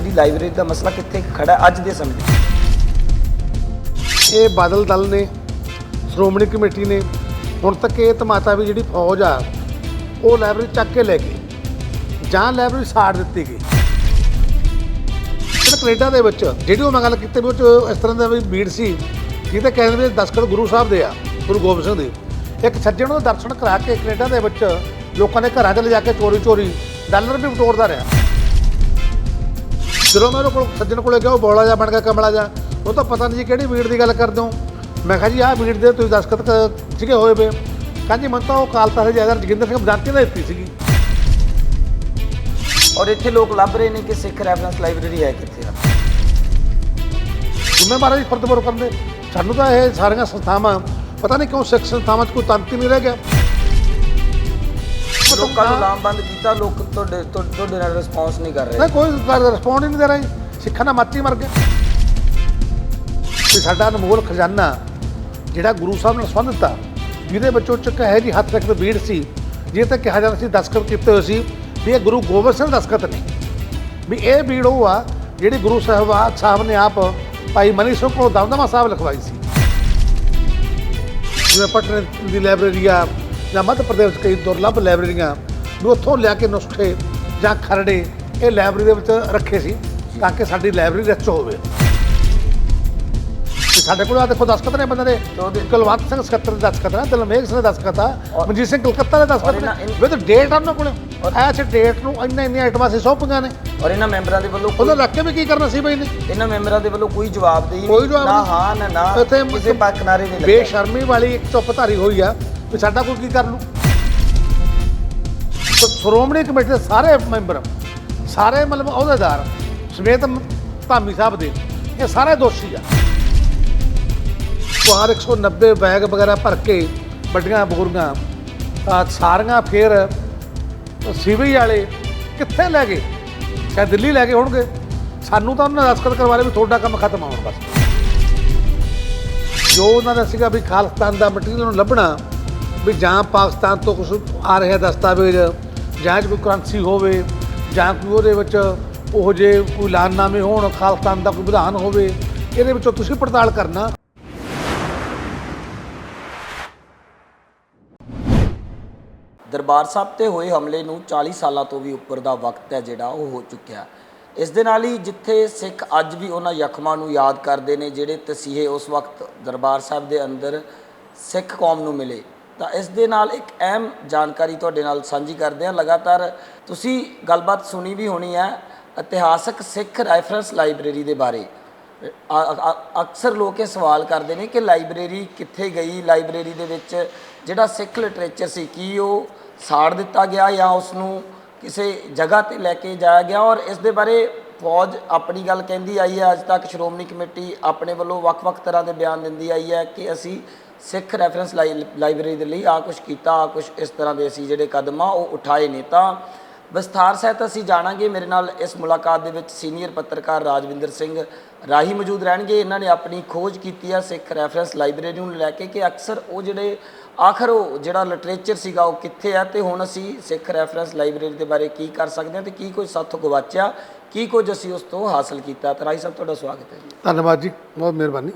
ਜਿਹੜੀ ਲਾਇਬ੍ਰੇਰੀ ਦਾ ਮਸਲਾ ਕਿੱਥੇ ਖੜਾ ਅੱਜ ਦੇ ਸਮੇਂ ਇਹ ਬਾਦਲ ਦਲ ਨੇ, ਸ਼੍ਰੋਮਣੀ ਕਮੇਟੀ ਨੇ, ਹੁਣ ਤੱਕ ਇਹ ਧਮਾਤਾ ਵੀ ਜਿਹੜੀ ਫੌਜ ਆ, ਉਹ ਲਾਇਬ੍ਰੇਰੀ ਚੱਕ ਕੇ ਲੈ ਗਈ, ਜਾਂ ਲਾਇਬ੍ਰੇਰੀ ਸਾੜ ਦਿੱਤੀ ਗਈ। ਤੇ ਕੈਨੇਡਾ ਦੇ ਵਿੱਚ, ਜਿਹੜੀ ਉਹ ਮੈਂ ਗੱਲ ਕੀਤੀ ਵੀ ਉਹ 'ਚ ਇਸ ਤਰ੍ਹਾਂ ਦਾ ਵੀ ਭੀੜ ਸੀ, ਜਿਹਦੇ ਕਹਿੰਦੇ ਵੀ ਦਸਖਤ ਗੁਰੂ ਸਾਹਿਬ ਦੇ ਆ, ਗੁਰੂ ਗੋਬਿੰਦ ਸਿੰਘ ਦੇ। ਇੱਕ ਸੱਜਣ ਨੂੰ ਦਰਸ਼ਨ ਕਰਾ ਕੇ ਕੈਨੇਡਾ ਦੇ ਵਿੱਚ, ਲੋਕਾਂ ਦੇ ਘਰਾਂ 'ਚ ਲਿਜਾ ਕੇ ਚੋਰੀ ਚੋਰੀ ਡਾਲਰ ਵੀ ਬਟੋਰਦਾ ਰਿਹਾ। ਜਦੋਂ ਮੈਂ ਉਹਦੇ ਕੋਲ ਸੱਜਣ ਕੋਲੇ ਗਿਆ ਉਹ ਬੋਲਾ ਜਾ ਬਣ ਗਿਆ ਕਮਲਾ ਜਾ ਉਹ ਤਾਂ ਪਤਾ ਨਹੀਂ ਜੀ ਕਿਹੜੀ ਵੀੜ ਦੀ ਗੱਲ ਕਰਦੇ ਹੋ। ਮੈਂ ਕਿਹਾ ਜੀ ਆਹ ਵੀੜ ਦੇ ਤੁਸੀਂ ਦਸਖਤ ਸੀਗੇ ਹੋਏ ਵੇ। ਕਹਿੰਦੀ ਮੈਨੂੰ ਤਾਂ ਉਹ ਕਾਲਤਾ ਦੇ ਜੈਦਰ ਜਗਿੰਦਰ ਸਿੰਘ ਬਜਾਂਤੀ ਨੇ ਦਿੱਤੀ ਸੀਗੀ। ਔਰ ਇੱਥੇ ਲੋਕ ਲੱਭ ਰਹੇ ਨੇ ਕਿ ਸਿੱਖ ਰੈਫਰੈਂਸ ਲਾਇਬ੍ਰੇਰੀ ਹੈ ਕਿੱਥੇ ਆ? ਜ਼ਿੰਮੇਵਾਰੀ ਦੀ ਫਰਜ਼ ਬਰੋ ਕਰਦੇ ਸਾਨੂੰ ਤਾਂ ਇਹ ਸਾਰੀਆਂ ਸੰਸਥਾਵਾਂ ਪਤਾ ਨਹੀਂ ਕਿਉਂ ਸਿੱਖ ਸੰਸਥਾਵਾਂ 'ਚ ਕੋਈ ਤੰਤ ਨਹੀਂ ਰਹਿ ਗਿਆ। ਲੋਕਾਂ ਨੂੰ ਲਾਮਬੰਦ ਕੀਤਾ ਲੋਕ ਤੁਹਾਡੇ ਤੁਹਾ- ਤੁਹਾਡੇ ਨਾਲ ਰਿਸਪੌਂਸ ਨਹੀਂ ਕਰ ਰਹੇ। ਨਹੀਂ ਕੋਈ ਰਿਸਪੌਂਡ ਹੀ ਨਹੀਂ ਦੇ ਰਿਹਾ। ਸਿੱਖਾਂ ਦਾ ਮੱਤ ਮਰ ਗਿਆ। ਤੇ ਸਾਡਾ ਅਨਮੋਲ ਖਜ਼ਾਨਾ ਜਿਹੜਾ ਗੁਰੂ ਸਾਹਿਬ ਨਾਲ ਸੰਬੰਧਿਤ ਆ ਜਿਹਦੇ ਵਿੱਚੋਂ ਚੱਕ ਹੈ ਜੀ ਹੱਥ ਰੱਖਦੇ ਬੀੜ ਸੀ ਜੇ ਤਾਂ ਕਿਹਾ ਜਾਂਦਾ ਸੀ ਦਸਖਤ ਕੀਤੇ ਹੋਏ ਸੀ ਵੀ ਇਹ ਗੁਰੂ ਗੋਬਿੰਦ ਸਿੰਘ ਦਸਖਤ ਨੇ। ਵੀ ਇਹ ਬੀੜ ਉਹ ਆ ਜਿਹੜੀ ਗੁਰੂ ਸਾਹਿਬਾ ਸਾਹਿਬ ਨੇ ਆਪ ਭਾਈ ਮਨੀ ਸਿੰਘ ਕੋਲ ਦਮਦਮਾ ਸਾਹਿਬ ਲਿਖਵਾਈ ਸੀ। ਜਿਵੇਂ ਪਟਨੇ ਦੀ ਲਾਇਬ੍ਰੇਰੀ ਆ ਜਾਂ ਮੱਧ ਪ੍ਰਦੇਸ਼ ਕਈ ਦੁਰਲੱਭ ਲਾਇਬ੍ਰੇਰੀਆਂ ਵੀ ਉੱਥੋਂ ਲਿਆ ਕੇ ਨੁਸਖੇ ਜਾਂ ਖਰੜੇ ਇਹ ਲਾਇਬ੍ਰੇਰੀ ਦੇ ਵਿੱਚ ਰੱਖੇ ਸੀ ਤਾਂ ਕਿ ਸਾਡੀ ਲਾਇਬ੍ਰੇਰੀ ਰਿਚ ਹੋਵੇ। ਤੇ ਸਾਡੇ ਕੋਲ ਆ ਦੇਖੋ ਦਸਖਤ ਨੇ ਬੰਦੇ ਦੇ ਕੁਲਵੰਤ ਸਿੰਘ ਸਕੱਤਰ ਦੇ ਦਸਖਤ ਆ ਦਲਮੇਘ ਸਿੰਘ ਦਾ ਦਸਖਤ ਆ ਮਨਜੀਤ ਸਿੰਘ ਕਲਕੱਤਾ ਦੇ ਦਸਖਤ ਨੇ ਵਿਦ ਡੇਟ ਆ ਉਹਨਾਂ ਕੋਲ। ਔਰ- ਐਸੇ ਡੇਟ ਨੂੰ ਇੰਨਾ ਇੰਨੀਆਂ ਆਈਟਮਾਂ ਸੀ ਸੌਂਪੀਆਂ ਨੇ। ਔਰ ਇਹਨਾਂ ਮੈਂਬਰਾਂ ਦੇ ਵੱਲੋਂ ਉਹਦਾ ਕੋਈ ਰੱਖ ਕੇ ਵੀ ਕੀ ਕਰਨਾ ਸੀ ਬਈ ਨੇ ਇਹਨਾਂ ਮੈਂਬਰਾਂ ਦੇ ਵੱਲੋਂ ਕੋਈ ਜਵਾਬ ਕੋਈ ਜਵਾਬ ਨਾ ਨਹੀਂ। ਹਾਂ ਨਾ ਨਾ ਇੱਥੇ ਕਿਸੇ ਪਾ ਕਿਨਾਰੇ ਨਹੀਂ ਲੱਗਿਆ। ਬੇਸ਼ਰਮੀ ਵਾਲੀ ਇੱਕ ਚੁੱਪ ਧਾਰੀ ਹੋਈ ਆ ਵੀ ਸਾਡਾ ਕੋਈ ਕੀ ਕਰ ਲੂ? ਤੇ ਸ਼੍ਰੋਮਣੀ ਕਮੇਟੀ ਦੇ ਸਾਰੇ ਮੈਂਬਰ ਸਾਰੇ ਮਤਲਬ ਅਹੁਦੇਦਾਰ ਸਮੇਤ ਮ- ਧਾਮੀ ਸਾਹਿਬ ਦੇ ਇਹ ਸਾਰੇ ਦੋਸ਼ੀ ਆ। ਬਾਹਰ 190 ਬੈਗ ਵਗੈਰਾ ਭਰ ਕੇ ਵੱਡੀਆਂ ਬੋਰੀਆਂ ਤਾਂ ਸਾਰੀਆਂ ਫੇਰ ਸੀਵੀ ਵਾਲੇ ਕਿੱਥੇ ਲੈ ਗਏ? ਸ਼ਾਇਦ ਦਿੱਲੀ ਲੈ ਗਏ ਹੋਣਗੇ। ਸਾਨੂੰ ਤਾਂ ਉਹਨਾਂ ਨੇ ਦਸਤਖਤ ਕਰਵਾ ਲਏ ਵੀ ਤੁਹਾਡਾ ਕੰਮ ਖਤਮ ਆ ਬਸ। ਜੋ ਉਹਨਾਂ ਦਾ ਸੀਗਾ ਵੀ ਖਾਲਿਸਤਾਨ ਦਾ ਮਟੀਰੀਅਲ ਨੂੰ ਲੱਭਣਾ, ਵੀ ਜਾਂ ਪਾਕਿਸਤਾਨ ਤੋਂ ਕੁਝ ਆ ਰਿਹਾ ਦਸਤਾਵੇਜ਼, ਜਾਂ ਇਹ ਕੋਈ ਕਰੰਸੀ ਹੋਵੇ, ਜਾਂ ਕੋਈ ਉਹਦੇ ਵਿੱਚ ਉਹ ਜੇ ਕੋਈ ਐਲਾਨਨਾਮੇ ਹੋਣ, ਖਾਲਿਸਤਾਨ ਦਾ ਕੋਈ ਵਿਧਾਨ ਹੋਵੇ, ਇਹਦੇ ਵਿੱਚੋਂ ਤੁਸੀਂ ਪੜਤਾਲ ਕਰਨਾ। ਦਰਬਾਰ ਸਾਹਿਬ ਤੇ ਹੋਏ ਹਮਲੇ ਨੂੰ 40 ਸਾਲਾਂ ਤੋਂ ਵੀ ਉੱਪਰ ਦਾ ਵਕਤ ਹੈ ਜਿਹੜਾ ਉਹ ਹੋ ਚੁੱਕਿਆ। ਇਸ ਦੇ ਨਾਲ ਹੀ ਜਿੱਥੇ ਸਿੱਖ ਅੱਜ ਵੀ ਉਹਨਾਂ ਯਖਮਾਂ ਨੂੰ ਯਾਦ ਕਰਦੇ ਨੇ, ਜਿਹੜੇ ਤਸੀਹੇ ਉਸ ਵਕਤ ਦਰਬਾਰ ਸਾਹਿਬ ਦੇ ਅੰਦਰ ਸਿੱਖ ਕੌਮ ਨੂੰ ਮਿਲੇ, ਤਾਂ ਇਸ ਦੇ ਨਾਲ ਇੱਕ ਅਹਿਮ ਜਾਣਕਾਰੀ ਤੁਹਾਡੇ ਨਾਲ ਸਾਂਝੀ ਕਰਦੇ ਹਾਂ। ਲਗਾਤਾਰ ਤੁਸੀਂ ਗੱਲਬਾਤ ਸੁਣੀ ਵੀ ਹੋਣੀ ਹੈ ਇਤਿਹਾਸਕ ਸਿੱਖ ਰੈਫਰੈਂਸ ਲਾਇਬ੍ਰੇਰੀ ਦੇ ਬਾਰੇ। ਅਕਸਰ ਲੋਕ ਇਹ ਸਵਾਲ ਕਰਦੇ ਨੇ ਕਿ ਲਾਇਬ੍ਰੇਰੀ ਕਿੱਥੇ ਗਈ? ਲਾਇਬ੍ਰੇਰੀ ਦੇ ਵਿੱਚ ਜਿਹੜਾ ਸਿੱਖ ਲਿਟਰੇਚਰ ਸੀ, ਕੀ ਉਹ ਸਾੜ ਦਿੱਤਾ ਗਿਆ ਜਾਂ ਉਸ ਨੂੰ ਕਿਸੇ ਜਗ੍ਹਾ ਤੇ ਲੈ ਕੇ ਜਾਇਆ ਗਿਆ ਔਰ ਇਸ ਦੇ ਬਾਰੇ ਫੌਜ ਆਪਣੀ ਗੱਲ ਕਹਿੰਦੀ ਆਈ ਹੈ, ਅੱਜ ਤੱਕ ਸ਼੍ਰੋਮਣੀ ਕਮੇਟੀ ਆਪਣੇ ਵੱਲੋਂ ਵੱਖ-ਵੱਖ ਤਰ੍ਹਾਂ ਦੇ ਬਿਆਨ ਦਿੰਦੀ ਆਈ ਹੈ ਕਿ ਅਸੀਂ ਸਿੱਖ ਰੈਫਰੈਂਸ ਲਾਇਬ੍ਰੇਰੀ ਦੇ ਲਈ ਆ ਕੁਝ ਕੀਤਾ, ਆ ਕੁਝ ਇਸ ਤਰ੍ਹਾਂ ਦੇ ਅਸੀਂ ਜਿਹੜੇ ਕਦਮ ਆ ਉਹ ਉਠਾਏ ਨੇ ਤਾਂ ਵਿਸਥਾਰ ਸਹਿਤ ਅਸੀਂ ਜਾਣਾਂਗੇ। ਮੇਰੇ ਨਾਲ ਇਸ ਮੁਲਾਕਾਤ ਦੇ ਵਿੱਚ ਸੀਨੀਅਰ ਪੱਤਰਕਾਰ ਰਾਜਵਿੰਦਰ ਸਿੰਘ ਰਾਹੀ ਮੌਜੂਦ ਰਹਿਣਗੇ। ਇਹਨਾਂ ਨੇ ਆਪਣੀ ਖੋਜ ਕੀਤੀ ਹੈ ਸਿੱਖ ਰੈਫਰੈਂਸ ਲਾਇਬ੍ਰੇਰੀ ਨੂੰ ਲੈ ਕੇ ਕਿ ਅਕਸਰ ਉਹ ਜਿਹੜੇ ਆਖਰ ਉਹ ਜਿਹੜਾ ਲਿਟਰੇਚਰ ਸੀਗਾ ਉਹ ਕਿੱਥੇ ਹੈ ਤੇ ਹੁਣ ਅਸੀਂ ਸਿੱਖ ਰੈਫਰੈਂਸ ਲਾਇਬ੍ਰੇਰੀ ਦੇ ਬਾਰੇ ਕੀ ਕਰ ਸਕਦੇ ਹਾਂ ਤੇ ਕੀ ਕੁਝ ਸਾਥੋਂ ਗਵਾਚਿਆ ਕੀ ਕੁਝ ਅਸੀਂ ਉਸ ਤੋਂ ਹਾਸਲ ਕੀਤਾ। ਤਾਂ ਰਾਹੀ ਸਾਹਿਬ ਤੁਹਾਡਾ ਸਵਾਗਤ ਹੈ ਜੀ। ਧੰਨਵਾਦ ਜੀ ਬਹੁਤ ਮਿਹਰਬਾਨੀ।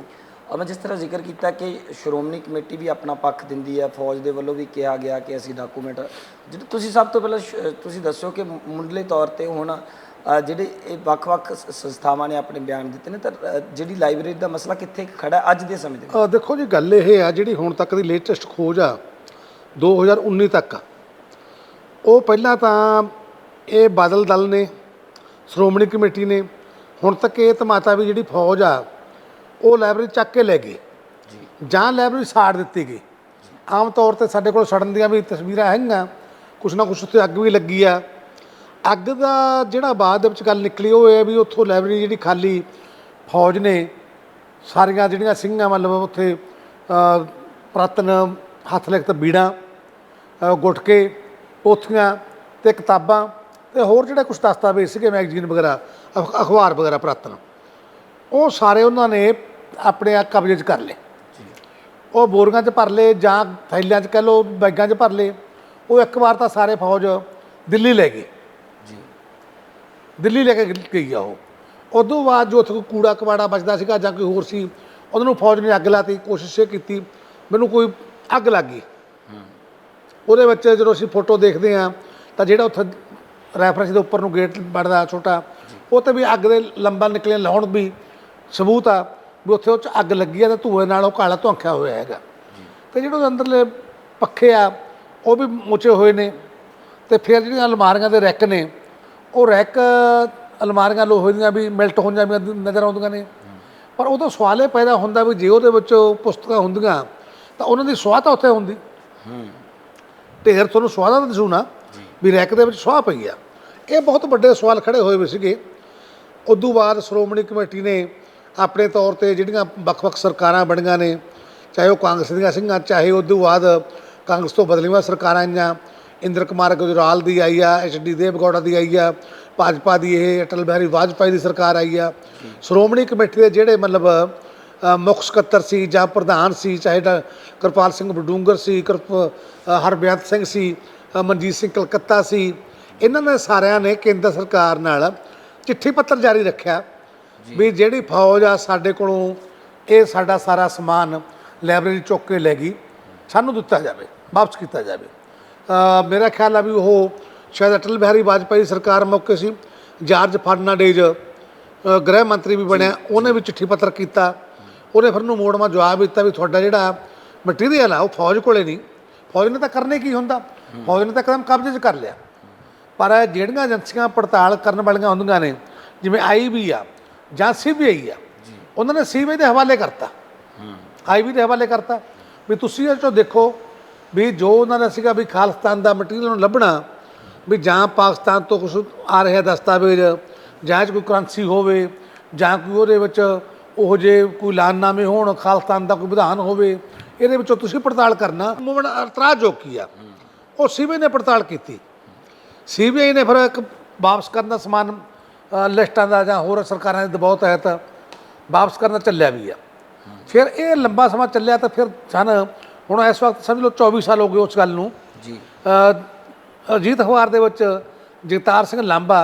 ਮੈਂ ਜਿਸ ਤਰ੍ਹਾਂ ਜ਼ਿਕਰ ਕੀਤਾ ਕਿ ਸ਼੍ਰੋਮਣੀ ਕਮੇਟੀ ਵੀ ਆਪਣਾ ਪੱਖ ਦਿੰਦੀ ਹੈ ਫੌਜ ਦੇ ਵੱਲੋਂ ਵੀ ਕਿਹਾ ਗਿਆ ਕਿ ਅਸੀਂ ਡਾਕੂਮੈਂਟ ਜਿਹੜੇ ਤੁਸੀਂ ਸਭ ਤੋਂ ਪਹਿਲਾਂ ਤੁਸੀਂ ਦੱਸੋ ਕਿ ਮੁੱਢਲੇ ਤੌਰ ਤੇ ਹੁਣ ਜਿਹੜੇ ਇਹ ਵੱਖ-ਵੱਖ ਸੰਸਥਾਵਾਂ ਨੇ ਆਪਣੇ ਬਿਆਨ ਦਿੱਤੇ ਨੇ ਤਾਂ ਜਿਹੜੀ ਲਾਇਬ੍ਰੇਰੀ ਦਾ ਮਸਲਾ ਕਿੱਥੇ ਖੜਾ ਅੱਜ ਦੇ ਸਮੇਂ ਦੇ ਵਿੱਚ? ਦੇਖੋ ਜੀ ਗੱਲ ਇਹ ਆ ਜਿਹੜੀ ਹੁਣ ਤੱਕ ਦੀ ਲੇਟੈਸਟ ਖੋਜ ਆ 2019 ਤੱਕ ਉਹ ਪਹਿਲਾਂ ਤਾਂ ਇਹ ਬਾਦਲ ਦਲ ਨੇ ਸ਼੍ਰੋਮਣੀ ਕਮੇਟੀ ਨੇ ਹੁਣ ਤੱਕ ਇਹ ਧਮਾਤਾ ਵੀ ਜਿਹੜੀ ਫੌਜ ਆ ਉਹ ਲਾਇਬ੍ਰੇਰੀ ਚੱਕ ਕੇ ਲੈ ਗਏ। ਜਾਂ। ਲਾਇਬ੍ਰੇਰੀ ਸਾੜ ਦਿੱਤੀ ਗਈ। ਆਮ ਤੌਰ ਤੇ ਸਾਡੇ ਕੋਲ ਸੜਨ ਦੀਆਂ ਵੀ ਤਸਵੀਰਾਂ ਹੈਗੀਆਂ ਕੁਛ ਨਾ ਕੁਛ ਉੱਤੇ ਅੱਗ ਵੀ ਲੱਗੀ ਆ। ਅੱਗ ਦਾ ਜਿਹੜਾ ਬਾਅਦ ਦੇ ਵਿੱਚ ਗੱਲ ਨਿਕਲੀ ਉਹ ਇਹ ਹੈ ਵੀ ਉੱਥੋਂ ਲਾਇਬ੍ਰੇਰੀ ਜਿਹੜੀ ਖਾਲੀ ਫੌਜ ਨੇ ਸਾਰੀਆਂ ਜਿਹੜੀਆਂ ਸਿੰਘਾਂ ਮਤਲਬ ਉੱਥੇ ਅ, ਪ੍ਰਤਨ ਹੱਥ ਲਿਖਤ ਬੀੜਾਂ ਗੁਟਕੇ ਪੋਥੀਆਂ ਤੇ ਕਿਤਾਬਾਂ ਤੇ ਹੋਰ ਜਿਹੜੇ ਕੁਝ ਦਸਤਾਵੇਜ਼ ਸੀਗੇ ਮੈਗਜ਼ੀਨ ਵਗੈਰਾ ਅਖ- ਅਖਬਾਰ ਵਗੈਰਾ ਪ੍ਰਤਨ। ਉਹ ਸਾਰੇ ਉਹਨਾਂ ਨੇ ਆਪਣੇ ਆ ਕਬਜ਼ੇ 'ਚ ਕਰ ਲਏ। ਉਹ ਬੋਰੀਆਂ 'ਚ ਭਰ ਲਏ ਜਾਂ ਥੈਲਿਆਂ 'ਚ ਕਹਿ ਲਓ ਬੈਗਾਂ 'ਚ ਭਰ ਲਏ। ਉਹ ਇੱਕ ਵਾਰ ਤਾਂ ਸਾਰੇ ਫੌਜ ਦਿੱਲੀ ਲੈ ਗਏ। ਦਿੱਲੀ ਲੈ ਕੇ ਗਈ ਆ ਉਹ। ਉਦੋਂ ਬਾਅਦ ਜੋ ਉੱਥੇ ਕੋਈ ਕੂੜਾ ਕਵਾੜਾ ਬਚਦਾ ਸੀਗਾ ਜਾਂ ਕੋਈ ਹੋਰ ਸੀ, ਉਹਨਾਂ ਨੂੰ ਫੌਜ ਨੇ ਅੱਗ ਲਾਤੀ, ਕੋਸ਼ਿਸ਼ ਇਹ ਕੀਤੀ, ਮੈਨੂੰ ਕੋਈ ਅੱਗ ਲੱਗ ਗਈ। ਉਹਦੇ ਵਿੱਚ ਜਦੋਂ ਅਸੀਂ ਫੋਟੋ ਦੇਖਦੇ ਆ ਤਾਂ ਜਿਹੜਾ ਉੱਥੇ ਰੈਫਰੈਂਸ ਦੇ ਉੱਪਰ ਨੂੰ ਗੇਟ ਬਣਦਾ ਛੋਟਾ, ਉਹ ਤੇ ਵੀ ਅੱਗ ਦੇ ਲੰਬਾ ਨਿਕਲੇ, ਲਾਉਣ ਵੀ ਸਬੂਤ ਆ ਵੀ ਉੱਥੇ ਉਹ 'ਚ ਅੱਗ ਲੱਗੀ ਆ ਤੇ ਧੂਏ ਨਾਲ ਉਹ ਕਾਲਾ ਧੁੰਖਿਆ ਹੋਇਆ ਹੈਗਾ। ਤੇ ਜਿਹੜੇ ਉਹਦੇ ਅੰਦਰਲੇ ਪੱਖੇ ਆ, ਉਹ ਵੀ ਮੁੱਚੇ ਹੋਏ ਨੇ ਤੇ ਫਿਰ ਜਿਹੜੀਆਂ ਅਲਮਾਰੀਆਂ ਦੇ ਰੈਕ ਨੇ ਉਹ ਰੈਕ, ਅਲਮਾਰੀਆਂ ਲੋਹੇ ਦੀਆਂ ਵੀ ਮਿਲਟ ਹੋ ਜਾਂਦੀਆਂ ਨਜ਼ਰ ਆਉਂਦੀਆਂ ਨੇ। ਪਰ ਉਦੋਂ ਸਵਾਲ ਇਹ ਪੈਦਾ ਹੁੰਦਾ ਵੀ ਜੇ ਉਹਦੇ ਵਿੱਚ ਪੁਸਤਕਾਂ ਹੁੰਦੀਆਂ, ਤਾਂ ਉਹਨਾਂ ਦੀ ਸਵਾਹ ਤਾਂ ਉੱਥੇ ਹੁੰਦੀ। ਢੇਰ ਤੁਹਾਨੂੰ ਸਵਾਦਾਂ ਦਾ ਦਸੂਨਾ ਵੀ ਰੈਕ ਦੇ ਵਿੱਚ ਸਵਾਹ ਪਈ ਆ। ਇਹ ਬਹੁਤ ਵੱਡੇ ਸਵਾਲ ਖੜੇ ਹੋਏ ਹੋਏ ਸੀਗੇ। ਉਦੋਂ ਬਾਅਦ ਸ਼੍ਰੋਮਣੀ ਕਮੇਟੀ ਨੇ ਆਪਣੇ ਤੌਰ ਤੇ ਜਿਹੜੀਆਂ ਵੱਖ-ਵੱਖ ਸਰਕਾਰਾਂ ਬਣੀਆਂ ਨੇ, ਚਾਹੇ ਉਹ ਕਾਂਗਰਸ ਦੀਆਂ ਸਿੰਘਾਂ, ਚਾਹੇ ਉਦੋਂ ਬਾਅਦ ਕਾਂਗਰਸ ਤੋਂ ਬਦਲੀਆਂ ਸਰਕਾਰਾਂ ਆਈਆਂ ਇੰਦਰ ਕੁਮਾਰ ਗੁਜਰਾਲ ਦੀ ਆਈ ਆ ਐਚਡੀ ਦੇਵਗੌੜਾ ਦੀ ਆਈ ਆ ਭਾਜਪਾ ਦੀ ਇਹ ਅਟਲ ਬਿਹਾਰੀ ਵਾਜਪਾਈ ਦੀ ਸਰਕਾਰ ਆਈ ਆ। ਸ਼੍ਰੋਮਣੀ ਕਮੇਟੀ ਦੇ ਜਿਹੜੇ ਮਤਲਬ ਮੁੱਖ ਸਕੱਤਰ ਸੀ ਜਾਂ ਪ੍ਰਧਾਨ ਸੀ ਚਾਹੇ ਡਾ- ਕਿਰਪਾਲ ਸਿੰਘ ਬਡੂੰਗਰ ਸੀ ਹਰਬਿਆਤ ਸਿੰਘ ਸੀ ਮਨਜੀਤ ਸਿੰਘ ਕਲਕੱਤਾ ਸੀ ਇਹਨਾਂ ਨੇ ਸਾਰਿਆਂ ਨੇ ਕੇਂਦਰ ਸਰਕਾਰ ਨਾਲ ਚਿੱਠੀ ਪੱਤਰ ਜਾਰੀ ਰੱਖਿਆ ਵੀ ਜਿਹੜੀ ਫੌਜ ਆ ਸਾਡੇ ਕੋਲੋਂ ਇਹ ਸਾਡਾ ਸਾਰਾ ਸਮਾਨ ਲਾਇਬ੍ਰੇਰੀ ਚੁੱਕ ਕੇ ਲੈ ਗਈ ਸਾਨੂੰ ਦਿੱਤਾ ਜਾਵੇ ਵਾਪਸ ਕੀਤਾ ਜਾਵੇ। ਮੇਰਾ ਖਿਆਲ ਆ ਵੀ ਉਹ ਸ਼ਾਇਦ ਅਟਲ ਬਿਹਾਰੀ ਵਾਜਪਾਈ ਸਰਕਾਰ ਮੌਕੇ ਸੀ ਜਾਰਜ ਫਰਨਾਂਡੇਜ਼ ਗ੍ਰਹਿ ਮੰਤਰੀ ਵੀ ਬਣਿਆ ਉਹਨੇ ਵੀ ਚਿੱਠੀ ਪੱਤਰ ਕੀਤਾ। ਉਹਨੇ ਫਿਰ ਨੂੰ ਮੋੜਮਾ ਜਵਾਬ ਦਿੱਤਾ ਵੀ ਤੁਹਾਡਾ ਜਿਹੜਾ ਮਟੀਰੀਅਲ ਆ ਉਹ ਫੌਜ ਕੋਲੇ ਨਹੀਂ। ਫੌਜ ਨੇ ਤਾਂ ਕਰਨੇ ਕੀ ਹੁੰਦਾ? ਫੌਜ ਨੇ ਤਾਂ ਕਦਮ ਕਬਜ਼ੇ 'ਚ ਕਰ ਲਿਆ। ਪਰ ਜਿਹੜੀਆਂ ਏਜੰਸੀਆਂ ਪੜਤਾਲ ਕਰਨ ਵਾਲੀਆਂ ਹੁੰਦੀਆਂ ਨੇ ਜਿਵੇਂ ਆਈਬੀ ਆ ਜਾਂ ਸੀਬੀਆਈ ਆ ਉਹਨਾਂ ਨੇ ਸੀਬੀਆਈ ਦੇ ਹਵਾਲੇ ਕਰਤਾ। ਆਈਬੀ ਦੇ ਹਵਾਲੇ ਕਰਤਾ। ਵੀ ਤੁਸੀਂ ਇਹ ਚੋਂ ਦੇਖੋ ਵੀ ਜੋ ਉਹਨਾਂ ਦਾ ਸੀਗਾ ਵੀ ਖਾਲਿਸਤਾਨ ਦਾ ਮਟੀਰੀਅਲ ਨੂੰ ਲੱਭਣਾ, ਵੀ ਜਾਂ ਪਾਕਿਸਤਾਨ ਤੋਂ ਕੁਝ ਆ ਰਿਹਾ ਦਸਤਾਵੇਜ਼, ਜਾਂ ਕੋਈ ਕਰੰਸੀ ਹੋਵੇ, ਜਾਂ ਕੋਈ ਉਹਦੇ ਵਿੱਚ ਉਹ ਜੇ ਕੋਈ ਲਾਨਨਾਮੇ ਹੋਣ, ਖਾਲਿਸਤਾਨ ਦਾ ਕੋਈ ਵਿਧਾਨ ਹੋਵੇ, ਇਹਦੇ ਵਿੱਚੋਂ ਤੁਸੀਂ ਪੜਤਾਲ ਕਰਨਾ। ਮੂਵਮੈਂਟ ਇਤਰਾਜ਼ ਕੀ ਆ, ਉਹ ਸੀਬੀਆਈ ਨੇ ਪੜਤਾਲ ਕੀਤੀ। ਸੀਬੀਆਈ ਨੇ ਫਿਰ ਇੱਕ ਵਾਪਸ ਕਰਨ ਦਾ ਸਮਾਨ ਲਿਸਟਾਂ ਦਾ ਜਾਂ ਹੋਰ ਸਰਕਾਰਾਂ ਦੇ ਦਬਾਅ ਤਹਿਤ ਵਾਪਸ ਕਰਨਾ ਚੱਲਿਆ ਵੀ ਆ। ਫਿਰ ਇਹ ਲੰਬਾ ਸਮਾਂ ਚੱਲਿਆ ਤਾਂ ਫਿਰ ਸਨ ਹੁਣ ਇਸ ਵਕਤ ਸਮਝ ਲਓ 24 ਸਾਲ ਹੋ ਗਏ ਉਸ ਗੱਲ ਨੂੰ। ਜੀ। ਅਜੀਤ ਅਖਬਾਰ ਦੇ ਵਿੱਚ ਜਗਤਾਰ ਸਿੰਘ ਲਾਂਬਾ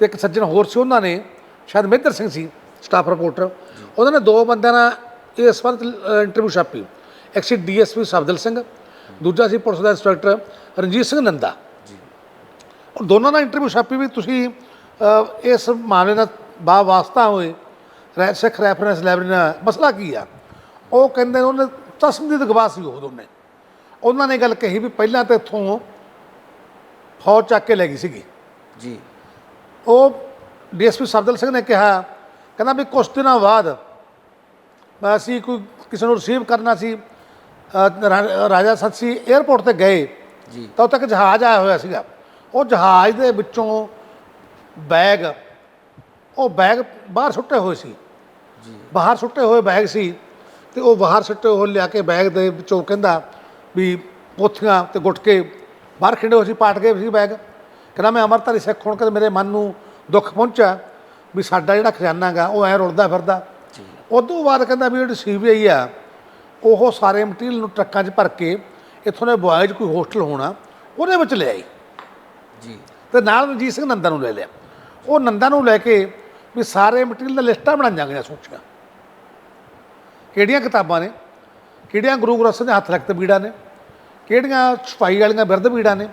ਤੇ ਇੱਕ ਸੱਜਣ ਹੋਰ ਸੀ ਉਹਨਾਂ ਨੇ ਸ਼ਾਇਦ ਮਹਿੰਦਰ ਸਿੰਘ ਸੀ ਸਟਾਫ ਰਿਪੋਰਟਰ। ਉਹਨਾਂ ਨੇ ਦੋ ਬੰਦਿਆਂ ਨਾਲ ਇਸ ਸੰਬੰਧ ਇੰਟਰਵਿਊ ਛਾਪੀ। ਇੱਕ ਸੀ ਡੀਐਸਪੀ ਸਬਦਲ ਸਿੰਘ ਦੂਜਾ ਸੀ ਪੁਲਿਸ ਦਾ ਇੰਸਪੈਕਟਰ ਰਣਜੀਤ ਸਿੰਘ ਨੰਦਾ। ਔਰ ਦੋਨਾਂ ਦਾ ਇੰਟਰਵਿਊ ਛਾਪੀ ਵੀ ਤੁਸੀਂ ਇਸ ਮਾਮਲੇ ਨਾਲ ਬਾ ਵਾਸਤਾ ਹੋਏ ਸਿੱਖ ਰੈਫਰੈਂਸ ਲਾਇਬ੍ਰੇਰੀ ਨਾਲ। ਮਸਲਾ ਕੀ ਆ? ਉਹ ਕਹਿੰਦੇ ਨੇ ਉਹਨੇ ਤਸਮਦੀਦ ਗਵਾਹ ਸੀ ਉਹ ਦੋਨੇ। ਉਹਨਾਂ ਨੇ ਗੱਲ ਕਹੀ ਵੀ ਪਹਿਲਾਂ ਤਾਂ ਇੱਥੋਂ ਫੌਜ ਚੱਕ ਕੇ ਲੈ ਗਈ ਸੀਗੀ। ਜੀ। ਉਹ ਡੀਐਸਪੀ ਸਬਦਲ ਸਿੰਘ ਨੇ ਕਿਹਾ ਕਹਿੰਦਾ ਵੀ ਕੁਝ ਦਿਨਾਂ ਬਾਅਦ ਅਸੀਂ ਕੋਈ ਕਿਸੇ ਨੂੰ ਰਿਸੀਵ ਕਰਨਾ ਸੀ ਰਾਜਾ ਸਤਸੀ 에ਅਰਪੋਰਟ ਤੇ ਗਏ ਜੀ। ਤਾਂ ਉੱਥੇ ਇੱਕ ਜਹਾਜ਼ ਆਇਆ ਹੋਇਆ ਸੀਗਾ। ਉਹ ਜਹਾਜ਼ ਦੇ ਵਿੱਚੋਂ ਬੈਗ ਉਹ ਬੈਗ ਬਾਹਰ ਸੁੱਟੇ ਹੋਏ ਸੀ। ਜੀ। ਬਾਹਰ ਸੁੱਟੇ ਹੋਏ ਬੈਗ ਸੀ। ਤੇ ਉਹ ਬਾਹਰ ਸੁੱਟੇ ਹੋਏ ਲਿਆ ਕੇ ਬੈਗ ਦੇ ਵਿੱਚੋਂ ਕਹਿੰਦਾ ਵੀ ਪੋਥੀਆਂ ਤੇ ਗੁਟਕੇ ਬਾਹਰ ਖਿੰਡੇ ਹੋਏ ਸੀ ਪਾਟ ਗਏ ਸੀ ਬੈਗ। ਕਹਿੰਦਾ ਮੈਂ ਅਮਰਤਾਰੀ ਸਿੱਖ ਹੋਣ ਕੇ ਮੇਰੇ ਮਨ ਨੂੰ ਦੁੱਖ ਪਹੁੰਚਿਆ ਵੀ ਸਾਡਾ ਜਿਹੜਾ ਖਜ਼ਾਨਾ ਗਾ ਉਹ ਐ ਰੁਲਦਾ ਫਿਰਦਾ। ਉਦੋਂ ਬਾਅਦ ਕਹਿੰਦਾ ਵੀ ਜਿਹੜੀ ਸੀਬੀਆਈ ਆ ਉਹ ਸਾਰੇ ਮਟੀਰੀਅਲ ਨੂੰ ਟਰੱਕਾਂ 'ਚ ਭਰ ਕੇ ਇੱਥੋਂ ਦੇ ਬੁਆਇਜ਼ ਕੋਈ ਹੋਸਟਲ ਹੋਣਾ ਉਹਦੇ ਵਿੱਚ ਲੈ ਆਈ। ਜੀ। ਤੇ ਨਾਲ ਰਣਜੀਤ ਸਿੰਘ ਨੰਦਾ ਨੂੰ ਲੈ ਲਿਆ। ਉਹ ਨੰਦਾ ਨੂੰ ਲੈ ਕੇ ਵੀ ਸਾਰੇ ਮਟੀਰੀਅਲ ਦਾ ਲਿਸਟਾਂ ਬਣਾਈਆਂ ਗਈਆਂ ਸੂਚੀਆਂ। ਕਿਹੜੀਆਂ ਕਿਤਾਬਾਂ ਨੇ? ਕਿਹੜੀਆਂ ਗੁਰੂ ਗ੍ਰੰਥ ਸਾਹਿਬ ਦੇ ਹੱਥ ਲਿਖਤ ਬੀੜਾਂ ਨੇ? ਕਿਹੜੀਆਂ ਛਪਾਈ ਵਾਲੀਆਂ ਬਿਰਧ ਬੀੜਾਂ ਨੇ?